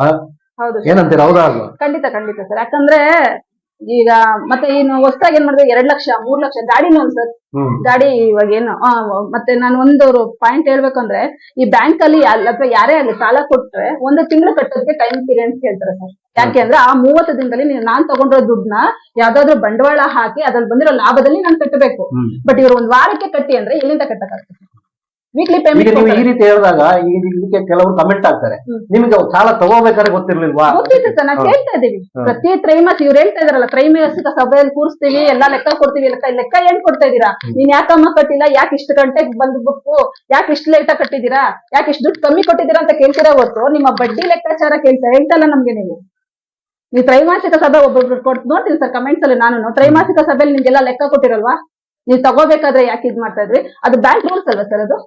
ಹೌದು sir. ಏನಂತೀರ ಹೌದಾ ಅಲ್ವಾ ಖಂಡಿತ ಖಂಡಿತ ಸರ್. ಯಾಕಂದ್ರೆ ಈಗ ಮತ್ತೆ ಏನು ಹೊಸದಾಗಿ ಏನ್ ಮಾಡಿದ್ರೆ ಎರಡ್ ಲಕ್ಷ ಮೂರ್ ಲಕ್ಷ ಗಾಡಿ ಲೋನ್ ಸರ್. ಗಾಡಿ ಇವಾಗ ಏನು ಆ, ಮತ್ತೆ ನಾನು ಒಂದು ಪಾಯಿಂಟ್ ಹೇಳ್ಬೇಕಂದ್ರೆ ಈ ಬ್ಯಾಂಕ್ ಅಲ್ಲಿ ಯಾಲ್- ಅಥವಾ ಯಾರೇ ಆಗಲಿ ಸಾಲ ಕೊಟ್ರೆ ಒಂದು ತಿಂಗಳು ಕಟ್ಟೋದಕ್ಕೆ ಟೈಮ್ ಪೀರಿಯನ್ಸ್ ಅಂತ ಹೇಳ್ತಾರೆ ಸರ್. ಯಾಕೆ ಅಂದ್ರೆ ಆ ಮೂವತ್ತು ದಿನದಲ್ಲಿ ನೀವು ನಾನ್ ತಗೊಂಡಿರೋ ದುಡ್ಡನ್ನ ಯಾವ್ದಾದ್ರು ಬಂಡವಾಳ ಹಾಕಿ ಅದ್ರಲ್ಲಿ ಬಂದಿರೋ ಲಾಭದಲ್ಲಿ ನಾನು ಕಟ್ಟಬೇಕು. ಬಟ್ ಇವ್ರು ಒಂದ್ ವಾರಕ್ಕೆ ಕಟ್ಟಿ ಅಂದ್ರೆ ಎಲ್ಲಿಂದ ಕಟ್ಟಕ್ಕಾಗ್ತದೆ? ವೀಕ್ಲಿ ಈಗ ನೀವು ಈ ರೀತಿ ಹೇಳಿದಾಗ ಈಗ ಇದಕ್ಕೆ ಕೆಲವರು ಕಮೆಂಟ್ ಆಗ್ತಾರೆ ಹ್ಮ್. ನಿಮಗೆ ಸಾಲ ತಗೋಬೇಕಾದ್ರೆ ಗೊತ್ತಿರ್ಲಿಲ್ವಾ? ಗೊತ್ತಿತ್ತು ಸರ್ ನಾವು. ಕೇಳ್ತಾ ಇದೀವಿ ಹಾ. ಪ್ರತಿ ತ್ರೈಮಾಸ ಇವ್ರು ಹೇಳ್ತಾ ಇದಾರಲ್ಲ ತ್ರೈಮಾಸಿಕ ಸಭೆಯಲ್ಲಿ ಕೂರಿಸ್ತೀವಿ ಎಲ್ಲಾ ಲೆಕ್ಕ ಕೊಡ್ತೀವಿ ಲೆಕ್ಕ ಲೆಕ್ಕ ಏನ್ ಕೊಡ್ತಾ ಇದೀರಾ ನೀನ್ ಯಾಕಮ್ಮ ಕಟ್ಟಿಲ್ಲ? ಯಾಕೆ ಇಷ್ಟು ಗಂಟೆಗೆ ಬುಕ್ಕು? ಯಾಕೆ ಇಷ್ಟು ಲೇಟ್ ಕಟ್ಟಿದೀರಾ ಯಾಕೆ ಇಷ್ಟು ದುಡ್ಡು ಕಮ್ಮಿ ಕೊಟ್ಟಿದ್ದೀರಾ ಅಂತ ಕೇಳ್ತಿರೋ ಹೊರತು? ನಿಮ್ಮ ಬಡ್ಡಿ ಲೆಕ್ಕಾಚಾರ ಕೇಳ್ತಾ ಹೇಳ್ತಲ್ಲ ನಮ್ಗೆ ನೀವು. ನೀವು ತ್ರೈಮಾಸಿಕ ಸಭೆ ಒಬ್ಬೊಬ್ರು ಕೊಟ್ಟು ನೋಡ್ತೀನಿ ಸರ್ ಕಮೆಂಟ್ಸ್ ಅಲ್ಲಿ ನಾನು ತ್ರೈಮಾಸಿಕ ಸಭೆಯಲ್ಲಿ ನಿಮ್ಗೆಲ್ಲ ಲೆಕ್ಕ ಕೊಟ್ಟಿರಲ್ವಾ? ನೀವು ತಗೋಬೇಕಾದ್ರೆ ಯಾಕೆ ಇದ್ ಮಾಡ್ತಾ ಇದ್ರಿ? ಅದು ಬ್ಯಾಂಕ್ ರೂಲ್ಸ್ ಅಲ್ವಾ ಸರ್ ಅದು?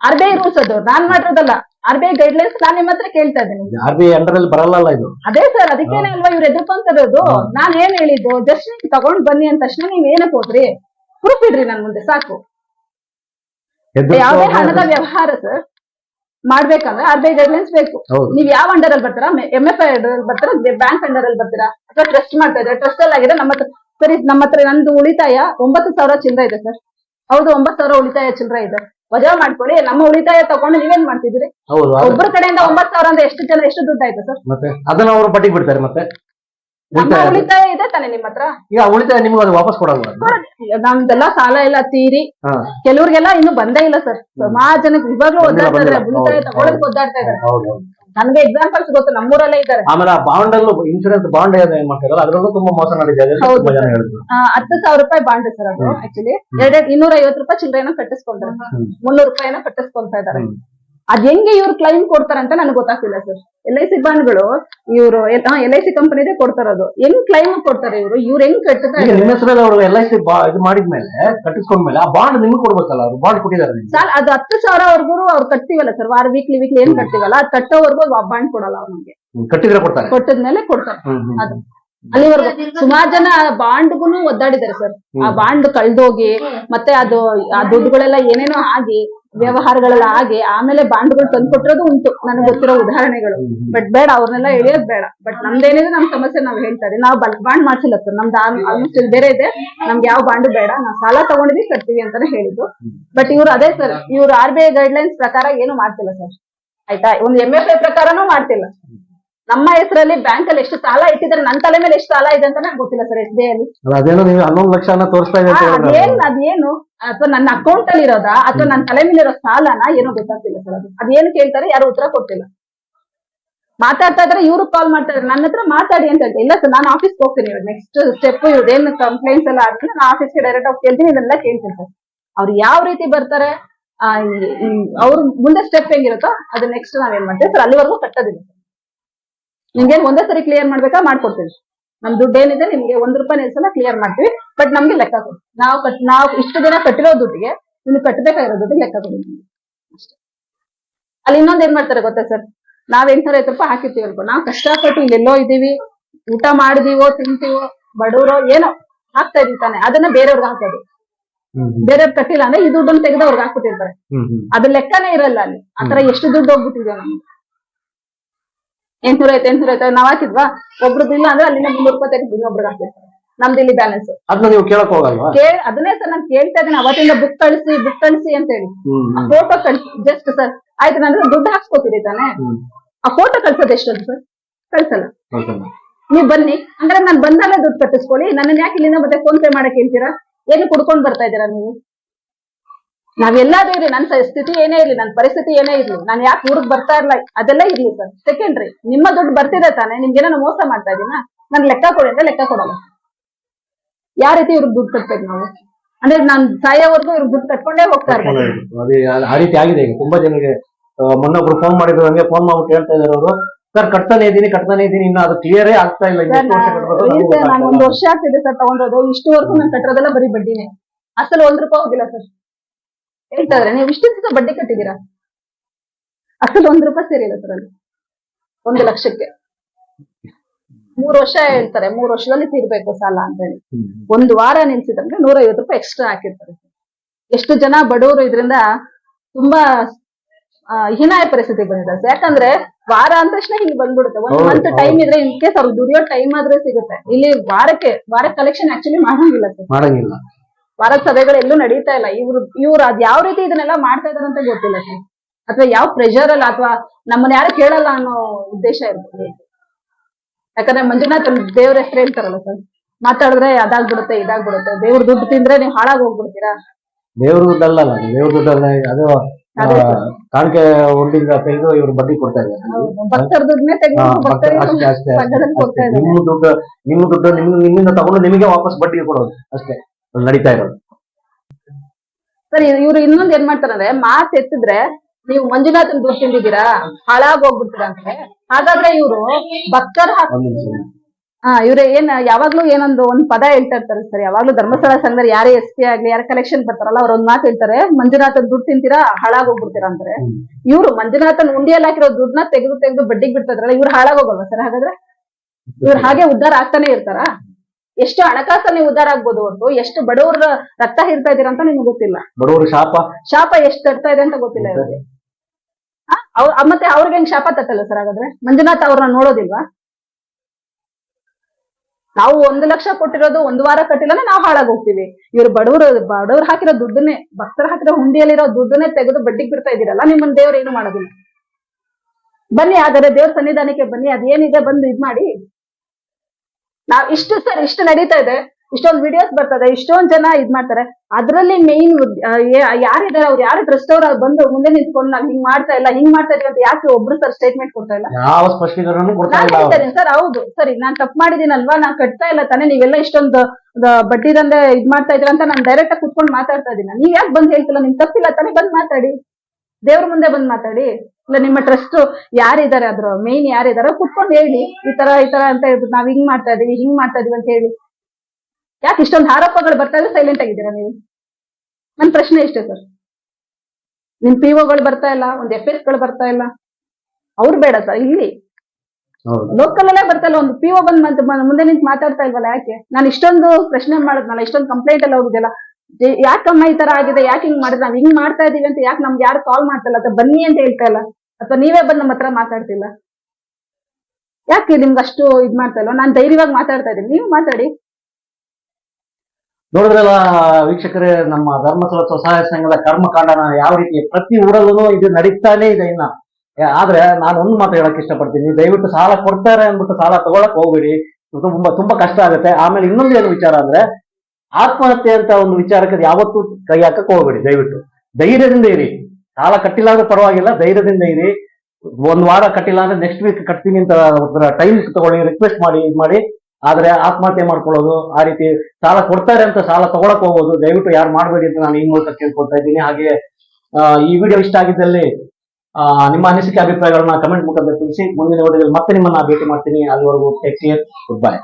ಆರ್ ಬಿ ಐ ರೂಲ್ಸ್ ಅದು ನಾನ್ ಮಾಡಿರೋದಲ್ಲ ಆರ್ ಬಿ ಐ ಗೈಡ್ಲೈನ್ಸ್ ನಾನ್ ನಿಮ್ಮ ಹತ್ರ ಕೇಳ್ತಾ ಇದ್ದೀನಿ. ಆರ್ಬಿಐ ಅಂಡರ್ ಅಲ್ಲಿ ಬರಲ್ಲ ಇದು? ಅದೇ ಸರ್ ಅದಕ್ಕೇನೆ ಅಲ್ವಾ ಇವ್ರು ಎದುರ್ಕೊಂತಿರೋದು? ಇರೋದು ನಾನ್ ಏನ್ ಹೇಳಿದ್ದು ಜಸ್ಟ್ ನೀವು ತಗೊಂಡ್ ಬನ್ನಿ ಅಂತ ತಕ್ಷಣ ನೀವ್ ಏನಕ್ಕೆ ಹೋದ್ರಿ? ಪ್ರೂಫ್ ಇಡ್ರಿ ನನ್ ಮುಂದೆ ಸಾಕು. ಯಾವುದೇ ಹಣದ ವ್ಯವಹಾರ ಸರ್ ಮಾಡ್ಬೇಕಂದ್ರೆ ಆರ್ ಬಿ ಐ ಗೈಡ್ಲೈನ್ಸ್ ಬೇಕು ನೀವ್ ಯಾವ ಅಂಡರ್ ಅಲ್ಲಿ ಬರ್ತೀರಾ? ಎಂ ಎಫ್ ಐ ಅಂಡರ್ ಅಲ್ಲಿ ಬರ್ತೀರಾ? ಬ್ಯಾಂಕ್ ಅಂಡರ್ ಅಲ್ಲಿ ಬರ್ತೀರಾ? ಅಥವಾ ಟ್ರಸ್ಟ್ ಮಾಡ್ತಾ ಇದ್ರೆ ಟ್ರಸ್ಟ್ ಅಲ್ಲಿ ಆಗಿದೆ ನಮ್ಮ ಹತ್ರ ಸರಿ ನಮ್ಮ ಹತ್ರ ನಂದು ಉಳಿತಾಯ ಒಂಬತ್ತು ಸಾವಿರ ಚಿಲ್ಲರೆ ಇದೆ ಸರ್. ಹೌದು ಒಂಬತ್ತು ಸಾವಿರ ಉಳಿತಾಯ ಚಿಲ್ಲರೆ ಇದೆ. ವಜಾ ಮಾಡ್ಕೊಳ್ಳಿ. ನಮ್ಮ ಉಳಿತಾಯ ತಗೊಂಡು ನೀವೇನ್ ಮಾಡ್ತಿದ್ರಿ ಹೌದು ಅದು- ಒಬ್ಬರ ಕಡೆಯಿಂದ ಒಂಬತ್ತು ಸಾವಿರ ಅಂದ್ರೆ ಎಷ್ಟು ಜನ ಎಷ್ಟು ದುಡ್ಡು ಆಯ್ತು ಸರ್? ಮತ್ತೆ? ಅದನ್ನ ಅವ್ರು ಪಟ್ಟಿಗೆ ಬಿಡ್ತಾರೆ ಮತ್ತೆ? ನಮ್ಮ ಉಳಿತಾಯ ಉಳಿತಾಯ ಇದೆ ತಾನೆ ನಿಮ್ಮ ಹತ್ರ? ಈಗ ಆ ಉಳಿತಾಯ ನಿಮ್ಗೆ ಅದು ವಾಪಸ್ ಕೊಡಲ್ವಾ ನಮ್ದೆಲ್ಲ ಸಾಲ ಎಲ್ಲ ತೀರಿ. ಹಾ. ಕೆಲವ್ರಿಗೆಲ್ಲ ಇನ್ನು ಬಂದೇ ಇಲ್ಲ ಸರ್. ಸುಮಾರು ಜನಕ್ಕೆ ಇವಾಗ್ಲೂ ಬಂದಿಲ್ಲ, ಒದ್ದಾಡ್ತಾ ಇದಾರೆ. ಬಂದಿಲ್ಲ. ಉಳಿತಾಯ ತಗೊಳಕ್ ಒದ್ದಾಡ್ತಾ ಇದಾರೆ. ಹೌದು ಹೌದು. ನನ್ಗೆ ಎಕ್ಸಾಂಪಲ್ಸ್ ಗೊತ್ತು ನಮ್ಮೂರಲ್ಲೇ ಇದ್ದಾರೆ. ಆಮೇಲೆ ಆ ಬಾಂಡ್ ಅಲ್ಲೂ ಇನ್ಶೂರೆನ್ಸ್ ಬಾಂಡ್ ಏನ್ ಮಾಡ್ತಾರಲ್ಲ ಅದ್ರಲ್ಲೂ ತುಂಬಾ ಮೋಸ ಮಾಡಿದ್ದಾರೆ ತುಂಬಾ ಜನ ಹೇಳಿದ್ರು. ಆ, ಹತ್ತು ಸಾವಿರ ರೂಪಾಯಿ ಬಾಂಡ್ ಸರ್ ಅದು. ಆಕ್ಚುಲಿ ಎರಡ್ ಇನ್ನೂರ ಐವತ್ತು ರೂಪಾಯಿ ಚಿಲ್ಲರೆನ ಕಟ್ಟಿಸ್ಕೊಂತಾರೆ. ಮುನ್ನೂರು ರೂಪಾಯಿನ ಕಟ್ಟಿಸ್ಕೊಂತಾ ಹ್ಮ್. ಅದ್ ಹೆಂಗೆ ಇವ್ರು ಕ್ಲೈಮ್ ಕೊಡ್ತಾರೆ ಅಂತ ನನಗೆ ಗೊತ್ತಾಗ್ತಿಲ್ಲ ಸರ್ ಎಲ್ ಐ ಸಿ ಬಾಂಡ್ಗಳು ಇವರು ಎಲ್ ಐ ಸಿ ಕಂಪನಿದೇ ಕೊಡ್ತಾರದು. ಹೆಂಗ್ ಕ್ಲೈಮ್ ಕೊಡ್ತಾರೆ ಇವರು? ಇವ್ರು ಹೆಂಗ್ ಕಟ್ತಾರೆ? ನಿಮ್ಮ ಹೆಸರಲ್ಲಿ ಅವರು ಎಲ್ ಐ ಸಿ ಇದು ಮಾಡಿದ್ಮೇಲೆ ಕಟ್ಟಿಸ್ಕೊಂಡ್ಮೇಲೆ ಆ ಬಾಂಡ್ ನಿಮ್ಗೆ ಕೊಡ್ಬೇಕಲ್ಲ ಅವ್ರು ಬಾಂಡ್ ಕೊಟ್ಟಿದ್ದಾರೆ ಸರ್ ಅದು ಹತ್ತು ಸಾವಿರವರೆಗೂ ಅವ್ರು ಕಟ್ತೀವಲ್ಲ ಸರ್ ವಾರ ವೀಕ್ಲಿ ವೀಕ್ಲಿ ಏನ್ ಕಟ್ತೀವಲ್ಲ ಅದು ಕಟ್ಟೋವರೆಗೂ ಬಾಂಡ್ ಕೊಡಲ್ಲ ಅವ್ರು ನಮ್ಗೆ. ಕಟ್ಟಿದ್ರೆ ಕೊಡ್ತಾರೆ. ಕೊಟ್ಟದ್ಮೇಲೆ ಕೊಡ್ತಾರೆ. ಅದು. ಅಲ್ಲಿವರೆಗೂ ಸುಮಾರು ಜನ ಬಾಂಡ್ಗುನು ಒದ್ದಾಡಿದ್ದಾರೆ ಸರ್ ಆ ಬಾಂಡ್ ಕಳ್ದೋಗಿ ಮತ್ತೆ ಅದು ಆ ದುಡ್ಡುಗಳೆಲ್ಲ ಏನೇನೋ ಆಗಿ ವ್ಯವಹಾರಗಳೆಲ್ಲ ಆಗಿ ಆಮೇಲೆ ಬಾಂಡ್ಗಳು ತಂದು ಕೊಟ್ಟಿರೋದು ಉಂಟು. ನನಗೆ ಗೊತ್ತಿರೋ ಉದಾಹರಣೆಗಳು. ಬಟ್ ಬೇಡ, ಅವ್ರನ್ನೆಲ್ಲ ಎಳಿಯೋದ್ ಬೇಡ. ಬಟ್ ನಮ್ದೇನಿದೆ, ನಮ್ ಸಮಸ್ಯೆ ನಾವ್ ಹೇಳ್ತಾರೆ ನಾವು ಬಾಂಡ್ ಮಾಡ್ಸಿಲ್ಲ ಸರ್ ನಮ್ದು ಆಲ್ಮೋಸ್ಟ್ ಬೇರೆ ಇದೆ. ನಮ್ಗೆ ಯಾವ ಬಾಂಡ್ ಬೇಡ. ನಾವು ಸಾಲ ತಗೊಂಡಿದ್ವಿ, ಕಟ್ತೀವಿ ಅಂತಾನೆ ಹೇಳಿದ್ದು. ಬಟ್ ಇವ್ರು ಅದೇ ಸರ್ ಇವ್ರು ಆರ್ ಬಿ ಐ ಗೈಡ್ಲೈನ್ಸ್ ಪ್ರಕಾರ ಏನು ಮಾಡ್ತಿಲ್ಲ ಸರ್ ಆಯ್ತಾ? ಒಂದು ಎಂ ಎಫ್ ಐ ಪ್ರಕಾರನೂ ಮಾಡ್ತಿಲ್ಲ. ನಮ್ಮ ಹೆಸರಲ್ಲಿ ಬ್ಯಾಂಕ್ ಅಲ್ಲಿ ಎಷ್ಟು ಸಾಲ ಇಟ್ಟಿದ್ದಾರೆ ನನ್ನ ತಲೆ ಮೇಲೆ ಎಷ್ಟು ಸಾಲ ಇದೆ ಅಂತ ನಂಗೆ ಗೊತ್ತಿಲ್ಲ ಸರ್ ಎಸ್ ಬಿ ಐ ಅಲ್ಲಿ. ಅಲ್ಲ, ಅದೇನೋ ನೀವು ಹನ್ನೊಂದು ತೋರಿಸ್ತಾ ಇದೆ. ಅದೇನ್ ಅದೇನು? ಅಥವಾ ನನ್ನ ಅಕೌಂಟ್ ಅಲ್ಲಿ ಇರೋದಾ? ಅಥವಾ ನನ್ನ ತಲೆ ಮೇಲೆ ಇರೋ ಸಾಲನ? ಏನೋ ಗೊತ್ತಾಗ್ತಿಲ್ಲ ಸರ್ ಅದು. ಅದೇನು ಕೇಳ್ತಾರೆ ಯಾರು ಉತ್ತರ ಕೊಟ್ಟಿಲ್ಲ. ಮಾತಾಡ್ತಾ ಇದ್ರೆ ಇವರು ಕಾಲ್ ಮಾಡ್ತಾ ಇದ್ರೆ. ನನ್ನ ಹತ್ರ ಮಾತಾಡಿ ಅಂತ ಹೇಳ್ತಾರೆ ಇಲ್ಲ ಸರ್ ನಾನು ಆಫೀಸ್ಗೆ ಹೋಗ್ತೀನಿ ನೆಕ್ಸ್ಟ್ ಸ್ಟೆಪ್ ಇವ್ರದೇನು ಕಂಪ್ಲೇಂಟ್ಸ್ ಎಲ್ಲ ಆದ್ರೆ ನಾನು ಆಫೀಸ್ಗೆ ಡೈರೆಕ್ಟ್ ಆಗಿ ಕೇಳ್ತೀನಿ ಇದೆಲ್ಲ ಕೇಳ್ತೀನಿ ಸರ್. ಅವ್ರು ಯಾವ ರೀತಿ ಬರ್ತಾರೆ ಅವ್ರ ಮುಂದೆ ಸ್ಟೆಪ್ ಹೆಂಗಿರುತ್ತೋ ಅದು ನೆಕ್ಸ್ಟ್ ನಾವೇನ್ ಮಾಡ್ತೀವಿ ಸರ್ ಅಲ್ಲಿವರೆಗೂ ಕಟ್ಟೋದಿಲ್ಲ ನಿಮ್ಗೆ ಒಂದೇ ಸರಿ ಕ್ಲಿಯರ್ ಮಾಡ್ಬೇಕಾ ಮಾಡ್ಕೊಡ್ತೀವಿ. ನಮ್ ದುಡ್ಡು ಏನಿದೆ ನಿಮ್ಗೆ ಒಂದ್ ರೂಪಾಯಿ ಸಲ ಕ್ಲಿಯರ್ ಮಾಡ್ತೀವಿ. ಬಟ್ ನಮ್ಗೆ ಲೆಕ್ಕ ಕೊಡಿ ನಾವು ಕಟ್ ನಾವು ಇಷ್ಟು ದಿನ ಕಟ್ಟಿರೋ ದುಡ್ಡಿಗೆ ಇನ್ನು ಕಟ್ಟಬೇಕಾಗಿರೋ ದುಡ್ಡು ಲೆಕ್ಕ ಕೊಡಿ ನಮ್ಗೆ. ಅಷ್ಟೇ. ಅಲ್ಲಿ ಇನ್ನೊಂದ್ ಏನ್ ಮಾಡ್ತಾರೆ ಗೊತ್ತಾ ಸರ್? ನಾವ್ ಎಂಟ್ನೂರ ಐವತ್ತು ರೂಪಾಯಿ ಹಾಕಿರ್ತೀವಿ ಅನ್ಕೊ. ನಾವು ಕಷ್ಟಪಟ್ಟು ಇಲ್ಲೆಲ್ಲೋ ಇದೀವಿ ಊಟ ಮಾಡಿದೀವೋ ತಿಂತೀವೋ ಬಡವರೋ ಏನೋ ಹಾಕ್ತಾ ಇದೀವಿ ತಾನೆ. ಅದನ್ನ ಬೇರೆಯವ್ರಿಗೆ ಹಾಕೋದು ಬೇರೆಯವ್ರ ಕಟ್ಟಿಲ್ಲ ಅಂದ್ರೆ ಈ ದುಡ್ಡನ್ನ ತೆಗೆದು ಅವ್ರಿಗೆ ಹಾಕ್ಬಿಟ್ಟಿರ್ತಾರೆ. ಅದು ಲೆಕ್ಕನೇ ಇರಲ್ಲ ಅಲ್ಲಿ. ಆತರ ಎಷ್ಟು ದುಡ್ಡು ಹೋಗ್ಬಿಟ್ಟಿದೆ ನಮ್ಗೆ. ಎಂಟ್ನೂರ ಐತೆ ಎಂಟ್ನೂರ ಐತೆ ನಾವ್ ಹಾಕಿದ್ವಾ? ಒಬ್ರದ್ದು ಇಲ್ಲ ಅಂದ್ರೆ ಅಲ್ಲಿಂದ ಮುನ್ನೂರು ರೂಪಾಯಿ ತೆಗೆದು ಇನ್ನೊಬ್ರಿಗೆ ಹಾಕಿರ್ತಾರೆ ನಮ್ದು ಇಲ್ಲಿ ಬ್ಯಾಲೆನ್ಸ್ ಅದನ್ನ ನೀವು ಕೇಳಕ್ ಹೋಗಲ್ವಾ? ಕೇಳಿ ಅದನ್ನೇ ಸರ್ ನಾನು ಕೇಳ್ತಾ ಇದ್ದೀನಿ. ಅವತ್ತಿಂದ ಬುಕ್ ಕಳಿಸಿ ಬುಕ್ ಕಳಿಸಿ ಅಂತ ಹೇಳಿ. ಹ್ಮ್. ಫೋಟೋ ಕಳಿಸಿ ಜಸ್ಟ್ ಸರ್ ಆಯ್ತು ನಾನು ದುಡ್ಡು ಹಾಕ್ಸ್ಕೊತೀರಿ ತಾನೆ? ಹ್ಮ್. ಆ ಫೋಟೋ ಕಳ್ಸೋದು ಎಷ್ಟೊಂದು ಸರ್ ಕಳ್ಸಲ್ಲ. ಓಕೆ. ನೀವ್ ಬನ್ನಿ. ಅಂದ್ರೆ ನಾನು ಬಂದಾಗ ದುಡ್ಡು ಕಟ್ಟಿಸ್ಕೊಳ್ಳಿ. ನನ್ನ ಯಾಕೆ ಇಲ್ಲಿಂದ ಮತ್ತೆ ಫೋನ್ ಪೇ ಮಾಡಕ್ ಹೇಳ್ತೀರಾ? ಏನು ಕುಡ್ಕೊಂಡ್ ಬರ್ತಾ ಇದ್ದೀರಾ ನೀವು? ನಾವೆಲ್ಲಾದ್ರೂ ಇರ್ಲಿ ನನ್ನ ಸ್ಥಿತಿ ಏನೇ ಇರ್ಲಿ ನನ್ನ ಪರಿಸ್ಥಿತಿ ಏನೇ ಇರ್ಲಿ ನಾನು ಯಾಕೆ ಊರಿಗೆ ಬರ್ತಾ ಇರ್ಲ? ಅದೆಲ್ಲ ಇರ್ಲಿ ಸರ್. ಸೆಕೆಂಡ್ರಿ ನಿಮ್ಮ ದುಡ್ಡು ಬರ್ತಿದೆ ತಾನೆ ನಿಮ್ಗೆ ಏನೋ ಮೋಸ ಮಾಡ್ತಾ ಇದೀನಾ? ನನ್ ಲೆಕ್ಕ ಕೊಡಿ ಅಂದ್ರೆ ಲೆಕ್ಕ ಕೊಡಲ್ಲ. ಯಾವ ರೀತಿ ಇವ್ರಿಗೆ ದುಡ್ಡು ಕಟ್ಬೇಕು ನಾವು? ಅಂದ್ರೆ ನಾನ್ ಸಾಯೋವರೆಗೂ ಇವ್ರಿಗೆ ದುಡ್ಡು ಕಟ್ಕೊಂಡೇ ಹೋಗ್ತಾ ಇರ್ಬೇಕು. ಅದೇ ಆ- ರೀತಿ ಆಗಿದೆ ಈಗ. ತುಂಬಾ ಜನರಿಗೆ ಮೊನ್ನೊಬ್ರು ಫೋನ್ ಮಾಡಿದ್ರು ಹಂಗೆ ಫೋನ್ ಮಾಡ್ಬಿಟ್ಟು ಹೇಳ್ತಾ ಇದಾರೆ ಅವರು. ಸರ್ ಕಟ್ತಾನೆ ಇದೀನಿ ಕಟ್ತಾನೆ ಇದೀನಿ ಇನ್ನು ಅದು ಕ್ಲಿಯರೇ ಆಗ್ತಾ ಇಲ್ಲ ವರ್ಷ ನಾನು ಒಂದ್ ವರ್ಷ ಆಗ್ತಿದೆ ಸರ್ ತಗೊಂಡೋದು. ಇಷ್ಟುವರೆಗೂ ನಾನು ಕಟ್ಟೋದೆಲ್ಲ ಬರೀ ಬಡ್ಡಿನೇ. ಅಸಲು ಒಂದ್ ರೂಪಾಯಿ ಹೋಗಿಲ್ಲ ಸರ್. ಹೇಳ್ತಾ ಇದ್ರೆ ನೀವು ಇಷ್ಟು ದಿವಸ ಬಡ್ಡಿ ಕಟ್ಟಿದ್ದೀರಾ? ಅಸಲು ಒಂದ್ ರೂಪಾಯಿ ಸೇರಿಲ್ಲ ಸರ್ ಅಲ್ಲಿ. ಒಂದು ಲಕ್ಷಕ್ಕೆ. ಮೂರ್ ವರ್ಷ ಹೇಳ್ತಾರೆ ಮೂರ್ ವರ್ಷದಲ್ಲಿ ತೀರ್ಬೇಕು ಸಾಲ ಅಂತ ಹೇಳಿ. ಒಂದು ವಾರ ನಿಲ್ಸಿದ್ರೆ ನೂರ ಐವತ್ತು ರೂಪಾಯಿ ಎಕ್ಸ್ಟ್ರಾ ಹಾಕಿರ್ತಾರೆ ಎಷ್ಟು ಜನ ಬಡವರು ಇದರಿಂದ ತುಂಬಾ ಹೀನಾಯ ಪರಿಸ್ಥಿತಿ ಬಂದಿದೆ ಯಾಕಂದ್ರೆ ವಾರ ಅಂದ ತಕ್ಷಣ ಇಲ್ಲಿ ಬಂದ್ಬಿಡುತ್ತೆ. ಒಂದ್ ಮಂತ್ ಟೈಮ್ ಇದ್ರೆ ಇನ್ ಕೇಸ್ ಅವ್ರು ದುಡಿಯೋ ಟೈಮ್ ಆದ್ರೆ ಸಿಗುತ್ತೆ. ಇಲ್ಲಿ ವಾರಕ್ಕೆ ವಾರಕ್ಕೆ ಕಲೆಕ್ಷನ್ ಆಕ್ಚುಲಿ ಮಾಡಂಗಿಲ್ಲ ಸರ್. ಮಾಡಂಗಿಲ್ಲ. ವಾರದ ಸಭೆಗಳು ಎಲ್ಲೂ ನಡೀತಾ ಇಲ್ಲ. ಇವ್ರು ಇವ್ರು ಅದ್ ಯಾವ ರೀತಿ ಇದನ್ನೆಲ್ಲ ಮಾಡ್ತಾ ಇದಾರೆ ಅಂತ ಗೊತ್ತಿಲ್ಲ ಸರ್. ಅಥವಾ ಯಾವ ಪ್ರೆಷರ್ ಅಲ್ಲ ಅಥವಾ ನಮ್ಮನ್ನ ಯಾರು ಕೇಳಲ್ಲ ಅನ್ನೋ ಉದ್ದೇಶ ಇರ್ತದೆ. ಯಾಕಂದ್ರೆ ಮಂಜುನಾಥ್ ದೇವ್ರ ಹೆಸರು ಹೇಳ್ತಾರಲ್ಲ ಸರ್. ಮಾತಾಡಿದ್ರೆ ಅದಾಗ್ಬಿಡುತ್ತೆ ಇದಾಗ್ಬಿಡುತ್ತೆ. ದೇವ್ರ ದುಡ್ಡು ತಿಂದ್ರೆ ನೀವು ಹಾಳಾಗ್ ಹೋಗ್ಬಿಡ್ತೀರಾ? ದೇವ್ರ ದುಡ್ಡಲ್ಲ ದೇವ್ರ ದುಡ್ಡಲ್ಲ ಅದು. ಕಾಣಿಕೆ ಉಂಡಿಂದ ತೆಗೆದು ಇವ್ರು ಬಡ್ಡಿ ಕೊಡ್ತಾ ಇದ್ದಾರೆ. ನಿಮ್ಮ ದುಡ್ಡು ನಿಮ್ಮ ದುಡ್ಡು ನಿಮ್ ನಿಮ್ಮಿಂದ ತಗೊಂಡು ನಿಮಗೆ ವಾಪಸ್ ಬಡ್ಡಿ ಕೊಡೋದು. ಅಷ್ಟೇ. ನಡೀತಾ ಇರೋದು. ಸರ್ ಇವ್ರು ಇನ್ನೊಂದ್ ಏನ್ ಮಾಡ್ತಾರಂದ್ರೆ ಮಾತ್ ಎತ್ತಿದ್ರೆ ನೀವು ಮಂಜುನಾಥನ್ ದುಡ್ಡು ತಿಂದಿದ್ದೀರಾ ಹಾಳಾಗ್ ಹೋಗ್ಬಿಡ್ತೀರಾ ಅಂದ್ರೆ ಹಾಗಾದ್ರೆ ಇವ್ರು ಭಕ್ತರ. ಹಾ ಇವ್ರ ಏನ್ ಯಾವಾಗ್ಲೂ ಏನೊಂದು ಒಂದ್ ಪದ ಹೇಳ್ತಾ ಇರ್ತಾರೆ ಸರ್. ಯಾವಾಗ್ಲೂ ಧರ್ಮಸ್ಥಳ ಸಂಘದಲ್ಲಿ ಯಾರೇ ಎಸ್ ಪಿ ಆಗ್ಲಿ ಯಾರ ಕಲೆಕ್ಷನ್ ಬರ್ತಾರಲ್ಲ ಅವ್ರ ಒಂದ್ ಮಾತು ಹೇಳ್ತಾರೆ ಮಂಜುನಾಥನ್ ದುಡ್ಡು ತಿಂತೀರಾ? ಹಾಳಾಗ್ ಹೋಗ್ಬಿಡ್ತೀರಾ? ಅಂದ್ರೆ. ಇವ್ರು ಮಂಜುನಾಥನ್ ಉಂಡಿಯಲ್ಲಿ ಹಾಕಿರೋ ದುಡ್ಡನ್ನ ತೆಗೆದು ತೆಗೆದು ಬಡ್ಡಿಗೆ ಬಿಡ್ತಾ ಇವ್ರು ಹಾಳಾಗೋಗಲ್ವಾ ಸರ್? ಹಾಗಾದ್ರೆ? ಇವ್ರು ಹಾಗೆ ಉದ್ಧಾರ ಆಗ್ತಾನೆ ಇರ್ತಾರ? ಎಷ್ಟು ಹಣಕಾಸಲ್ಲಿ ಉದ್ಧಾರ ಆಗ್ಬೋದು ಹೊರತು ಎಷ್ಟು ಬಡವರ ರಕ್ತ ಹಿಡ್ತಾ ಇದೀರ ಅಂತ ನಿಮ್ಗೆ ಗೊತ್ತಿಲ್ಲ. ಬಡವರ ಶಾಪ? ಶಾಪ ಎಷ್ಟು ತರ್ತಾ ಇದೆ ಅಂತ ಗೊತ್ತಿಲ್ಲ ಇವ್ರಿಗೆ. ಆ, ಅವ್ರ್- ಆ, ಮತ್ತೆ ಅವ್ರಿಗೆ ಹೆಂಗ್ ಶಾಪ ತಟ್ಟಲ್ಲ ಸರ್ ಹಾಗಾದ್ರೆ? ಮಂಜುನಾಥ್ ಅವ್ರನ್ನ ನೋಡೋದಿಲ್ವಾ? ನಾವು ಒಂದು ಲಕ್ಷ ಕೊಟ್ಟಿರೋದು ಒಂದು ವಾರ ಕಟ್ಟಿಲ್ಲ ನಾವು ಹಾಳಾಗಿ ಹೋಗ್ತೀವಿ. ಇವ್ರು ಬಡವರು ಬಡವ್ರು ಹಾಕಿರೋ ದುಡ್ಡನ್ನೇ ಭಕ್ತರ ಹಾಕಿರೋ ಹುಂಡಿಯಲ್ಲಿರೋ ದುಡ್ಡನ್ನೇ ತೆಗೆದು ಬಡ್ಡಿಗೆ ಬಿಡ್ತಾ ಇದೀರಲ್ಲ ನಿಮ್ಮನ್ನ ದೇವ್ರು ಏನು ಮಾಡೋದಿಲ್ಲ. ಬನ್ನಿ ಹಾಗಾದ್ರೆ ದೇವ್ರ ಸನ್ನಿಧಾನಕ್ಕೆ ಬನ್ನಿ ಅದೇನಿದೆ ಬಂದು ಇದ್ ಮಾಡಿ. ನಾವ್ ಇಷ್ಟು ಸರ್ ಇಷ್ಟು ನಡೀತಾ ಇದೆ ಇಷ್ಟೊಂದು ವಿಡಿಯೋಸ್ ಬರ್ತದೆ ಇಷ್ಟೊಂದ್ ಜನ ಇದ್ ಮಾಡ್ತಾರೆ. ಅದ್ರಲ್ಲಿ ಮೇನ್ ಯಾರಿದಾರೆ ಅವ್ರು ಯಾರು ಟ್ರಸ್ಟ್ ಅವ್ರ ಬಂದು ಮುಂದೆ ನಿಂತ್ಕೊಂಡು ನಾವ್ ಹಿಂಗ್ ಮಾಡ್ತಾ ಇಲ್ಲ ಹಿಂಗ್ ಮಾಡ್ತಾ ಇದೀವಿ ಅಂತ ಯಾಕೆ ಒಬ್ರು ಸರ್ ಸ್ಟೇಟ್ಮೆಂಟ್ ಕೊಡ್ತಾ ಇಲ್ಲ? ಯಾವ ಸ್ಪಷ್ಟೀಕರಣ ಸರ್ ಹೌದು. ಸರಿ ನಾನ್ ತಪ್ಪು ಮಾಡಿದೀನಲ್ವಾ ನಾನ್ ಕಟ್ತಾ ಇಲ್ಲ ತಾನೇ ನೀವೆಲ್ಲ ಇಷ್ಟೊಂದು ಬಡ್ಡಿ ದಂದೆ ಇದ್ ಮಾಡ್ತಾ ಇದ್ರ ಅಂತ ನಾನು ಡೈರೆಕ್ಟ್ ಆಗಿ ಕುತ್ಕೊಂಡು ಮಾತಾಡ್ತಾ ಇದೀನಿ. ನೀವ್ ಯಾಕೆ ಬಂದ್ ಹೇಳ್ತಿಲ್ಲ? ನಿಮ್ ತಪ್ಪಿಲ್ಲ ತಾನೇ ಬಂದ್ ಮಾತಾಡಿ. ದೇವ್ರ ಮುಂದೆ ಬಂದ್ ಮಾತಾಡಿ. ಇಲ್ಲ ನಿಮ್ಮ ಟ್ರಸ್ಟ್ ಯಾರಿದ್ದಾರೆ ಅದ್ರ ಮೇನ್ ಯಾರಿದಾರ ಕುತ್ಕೊಂಡು ಹೇಳಿ ಈ ತರ ಈ ತರ ಅಂತ ಹೇಳ್ಬಿಟ್ಟು ನಾವ್ ಹಿಂಗ್ ಮಾಡ್ತಾ ಇದೀವಿ ಹಿಂಗ್ ಮಾಡ್ತಾ ಇದೀವಿ ಅಂತ ಹೇಳಿ. ಯಾಕೆ ಇಷ್ಟೊಂದು ಆರೋಪಗಳು ಬರ್ತಾ ಇದ್ರೆ ಸೈಲೆಂಟ್ ಆಗಿದ್ದೀರಾ ನೀವು? ನನ್ ಪ್ರಶ್ನೆ ಇಷ್ಟೇ ಸರ್ ನಿಮ್ ಪಿ ಗಳು ಬರ್ತಾ ಇಲ್ಲ ಒಂದ್ ಎಫ್ ಎಸ್ಗಳು ಬರ್ತಾ ಇಲ್ಲ. ಅವ್ರು ಬೇಡ ಸರ್ ಇಲ್ಲಿ. ಲೋಕಲ್ ಅಲ್ಲೇ ಬರ್ತಾ ಇಲ್ಲ ಒಂದು ಪಿ ಒ ಬಂದ್ ಮುಂದೆ ನಿಂತು ಮಾತಾಡ್ತಾ ಇಲ್ವಲ್ಲ ಯಾಕೆ? ನಾನು ಇಷ್ಟೊಂದು ಪ್ರಶ್ನೆ ಮಾಡಿದ್ನಲ್ಲ ಇಷ್ಟೊಂದು ಕಂಪ್ಲೇಂಟ್ ಎಲ್ಲ ಹೋಗಿದ್ದೆಲ್ಲ ಜೆ- ಯಾಕಮ್ಮ ಈ ತರ ಆಗಿದೆ? ಯಾಕೆ ಹಿಂಗ್ ಮಾಡಿದ್ರೆ ನಾವ್? ಹಿಂಗ್ ಮಾಡ್ತಾ ಇದೀವಿ ಅಂತ ಯಾಕೆ ನಮ್ಗೆ ಯಾರು ಕಾಲ್ ಮಾಡ್ತಿಲ್ಲ? ಅಥವಾ ಬನ್ನಿ ಅಂತ ಹೇಳ್ತಾ ಇಲ್ಲ? ಅಥವಾ ನೀವೇ ಬಂದು ನಮ್ಮ ಹತ್ರ ಮಾತಾಡ್ತಿಲ್ಲ? ಯಾಕೆ ನಿಮ್ಗೆ ಅಷ್ಟು ಇದ್ ಮಾಡ್ತಾ ಇಲ್ವಾ? ನಾನ್ ಧೈರ್ಯವಾಗಿ ಮಾತಾಡ್ತಾ ಇದ್ದೀನಿ. ನೀವು ಮಾತಾಡಿ. ನೋಡಿದ್ರಲ್ಲ ವೀಕ್ಷಕರೇ, ನಮ್ಮ ಧರ್ಮಸ್ಥಳ ಸ್ವಸಹಾಯ ಸಂಘದ ಕರ್ಮಕಾಂಡನ ಯಾವ ರೀತಿ ಪ್ರತಿ ಊರಲ್ಲೂ ಇದು ನಡೀತಾನೆ ಇದೆ ಇನ್ನ. ಆದ್ರೆ ನಾನು ಒಂದು ಮಾತು ಹೇಳಕ್ ಇಷ್ಟಪಡ್ತೀನಿ. ದಯವಿಟ್ಟು ಸಾಲ ಕೊಡ್ತಾರೆ ಅಂದ್ಬಿಟ್ಟು ಸಾಲ ತಗೊಳಕ್ ಹೋಗ್ಬೇಡಿ. ತುಂಬಾ ತುಂಬಾ ಕಷ್ಟ ಆಗುತ್ತೆ. ಆಮೇಲೆ ಇನ್ನೊಂದು ಏನು ವಿಚಾರ ಅಂದ್ರೆ ಆತ್ಮಹತ್ಯೆ ಅಂತ ಒಂದು ವಿಚಾರಕ್ಕೆ ಯಾವತ್ತೂ ಕೈ ಹಾಕಕ್ ಹೋಗ್ಬೇಡಿ, ದಯವಿಟ್ಟು. ಧೈರ್ಯದಿಂದ ಇರಿ. ಸಾಲ ಕಟ್ಟಿಲ್ಲ ಅಂದ್ರೆ ಪರವಾಗಿಲ್ಲ, ಧೈರ್ಯದಿಂದ ಇರಿ. ಒಂದ್ ವಾರ ಕಟ್ಟಿಲ್ಲ ಅಂದ್ರೆ ನೆಕ್ಸ್ಟ್ ವೀಕ್ ಕಟ್ತೀನಿ ಅಂತ ಟೈಮ್ಸ್ ತಗೊಳ್ಳಿ ರಿಕ್ವೆಸ್ಟ್ ಮಾಡಿ, ಇದ್ ಮಾಡಿ. ಆದ್ರೆ ಆತ್ಮಹತ್ಯೆ ಮಾಡ್ಕೊಳ್ಳೋದು, ಆ ರೀತಿ ಸಾಲ ಕೊಡ್ತಾರೆ ಅಂತ ಸಾಲ ತಗೊಳಕ್ ಹೋಗೋದು ದಯವಿಟ್ಟು ಯಾರು ಮಾಡಬೇಡಿ ಅಂತ ನಾನು ಈ ಮೂಲಕ ಕೇಳ್ಕೊಳ್ತಾ ಇದ್ದೀನಿ. ಹಾಗೆ ಈ ವಿಡಿಯೋ ಇಷ್ಟ ಆಗಿದ್ದಲ್ಲಿ ನಿಮ್ಮ ಅನಿಸಿಕೆ, ಅಭಿಪ್ರಾಯಗಳನ್ನ ಕಮೆಂಟ್ ಮುಖಾಂತರ ತಿಳಿಸಿ. ಮುಂದಿನ ವಿಡಿಯೋದಲ್ಲಿ ಮತ್ತೆ ನಿಮ್ಮನ್ನ ಭೇಟಿ ಮಾಡ್ತೀನಿ. ಅಲ್ಲಿವರೆಗೂ ಟೇಕ್ ಕೇರ್ ಗುಡ್ ಬೈ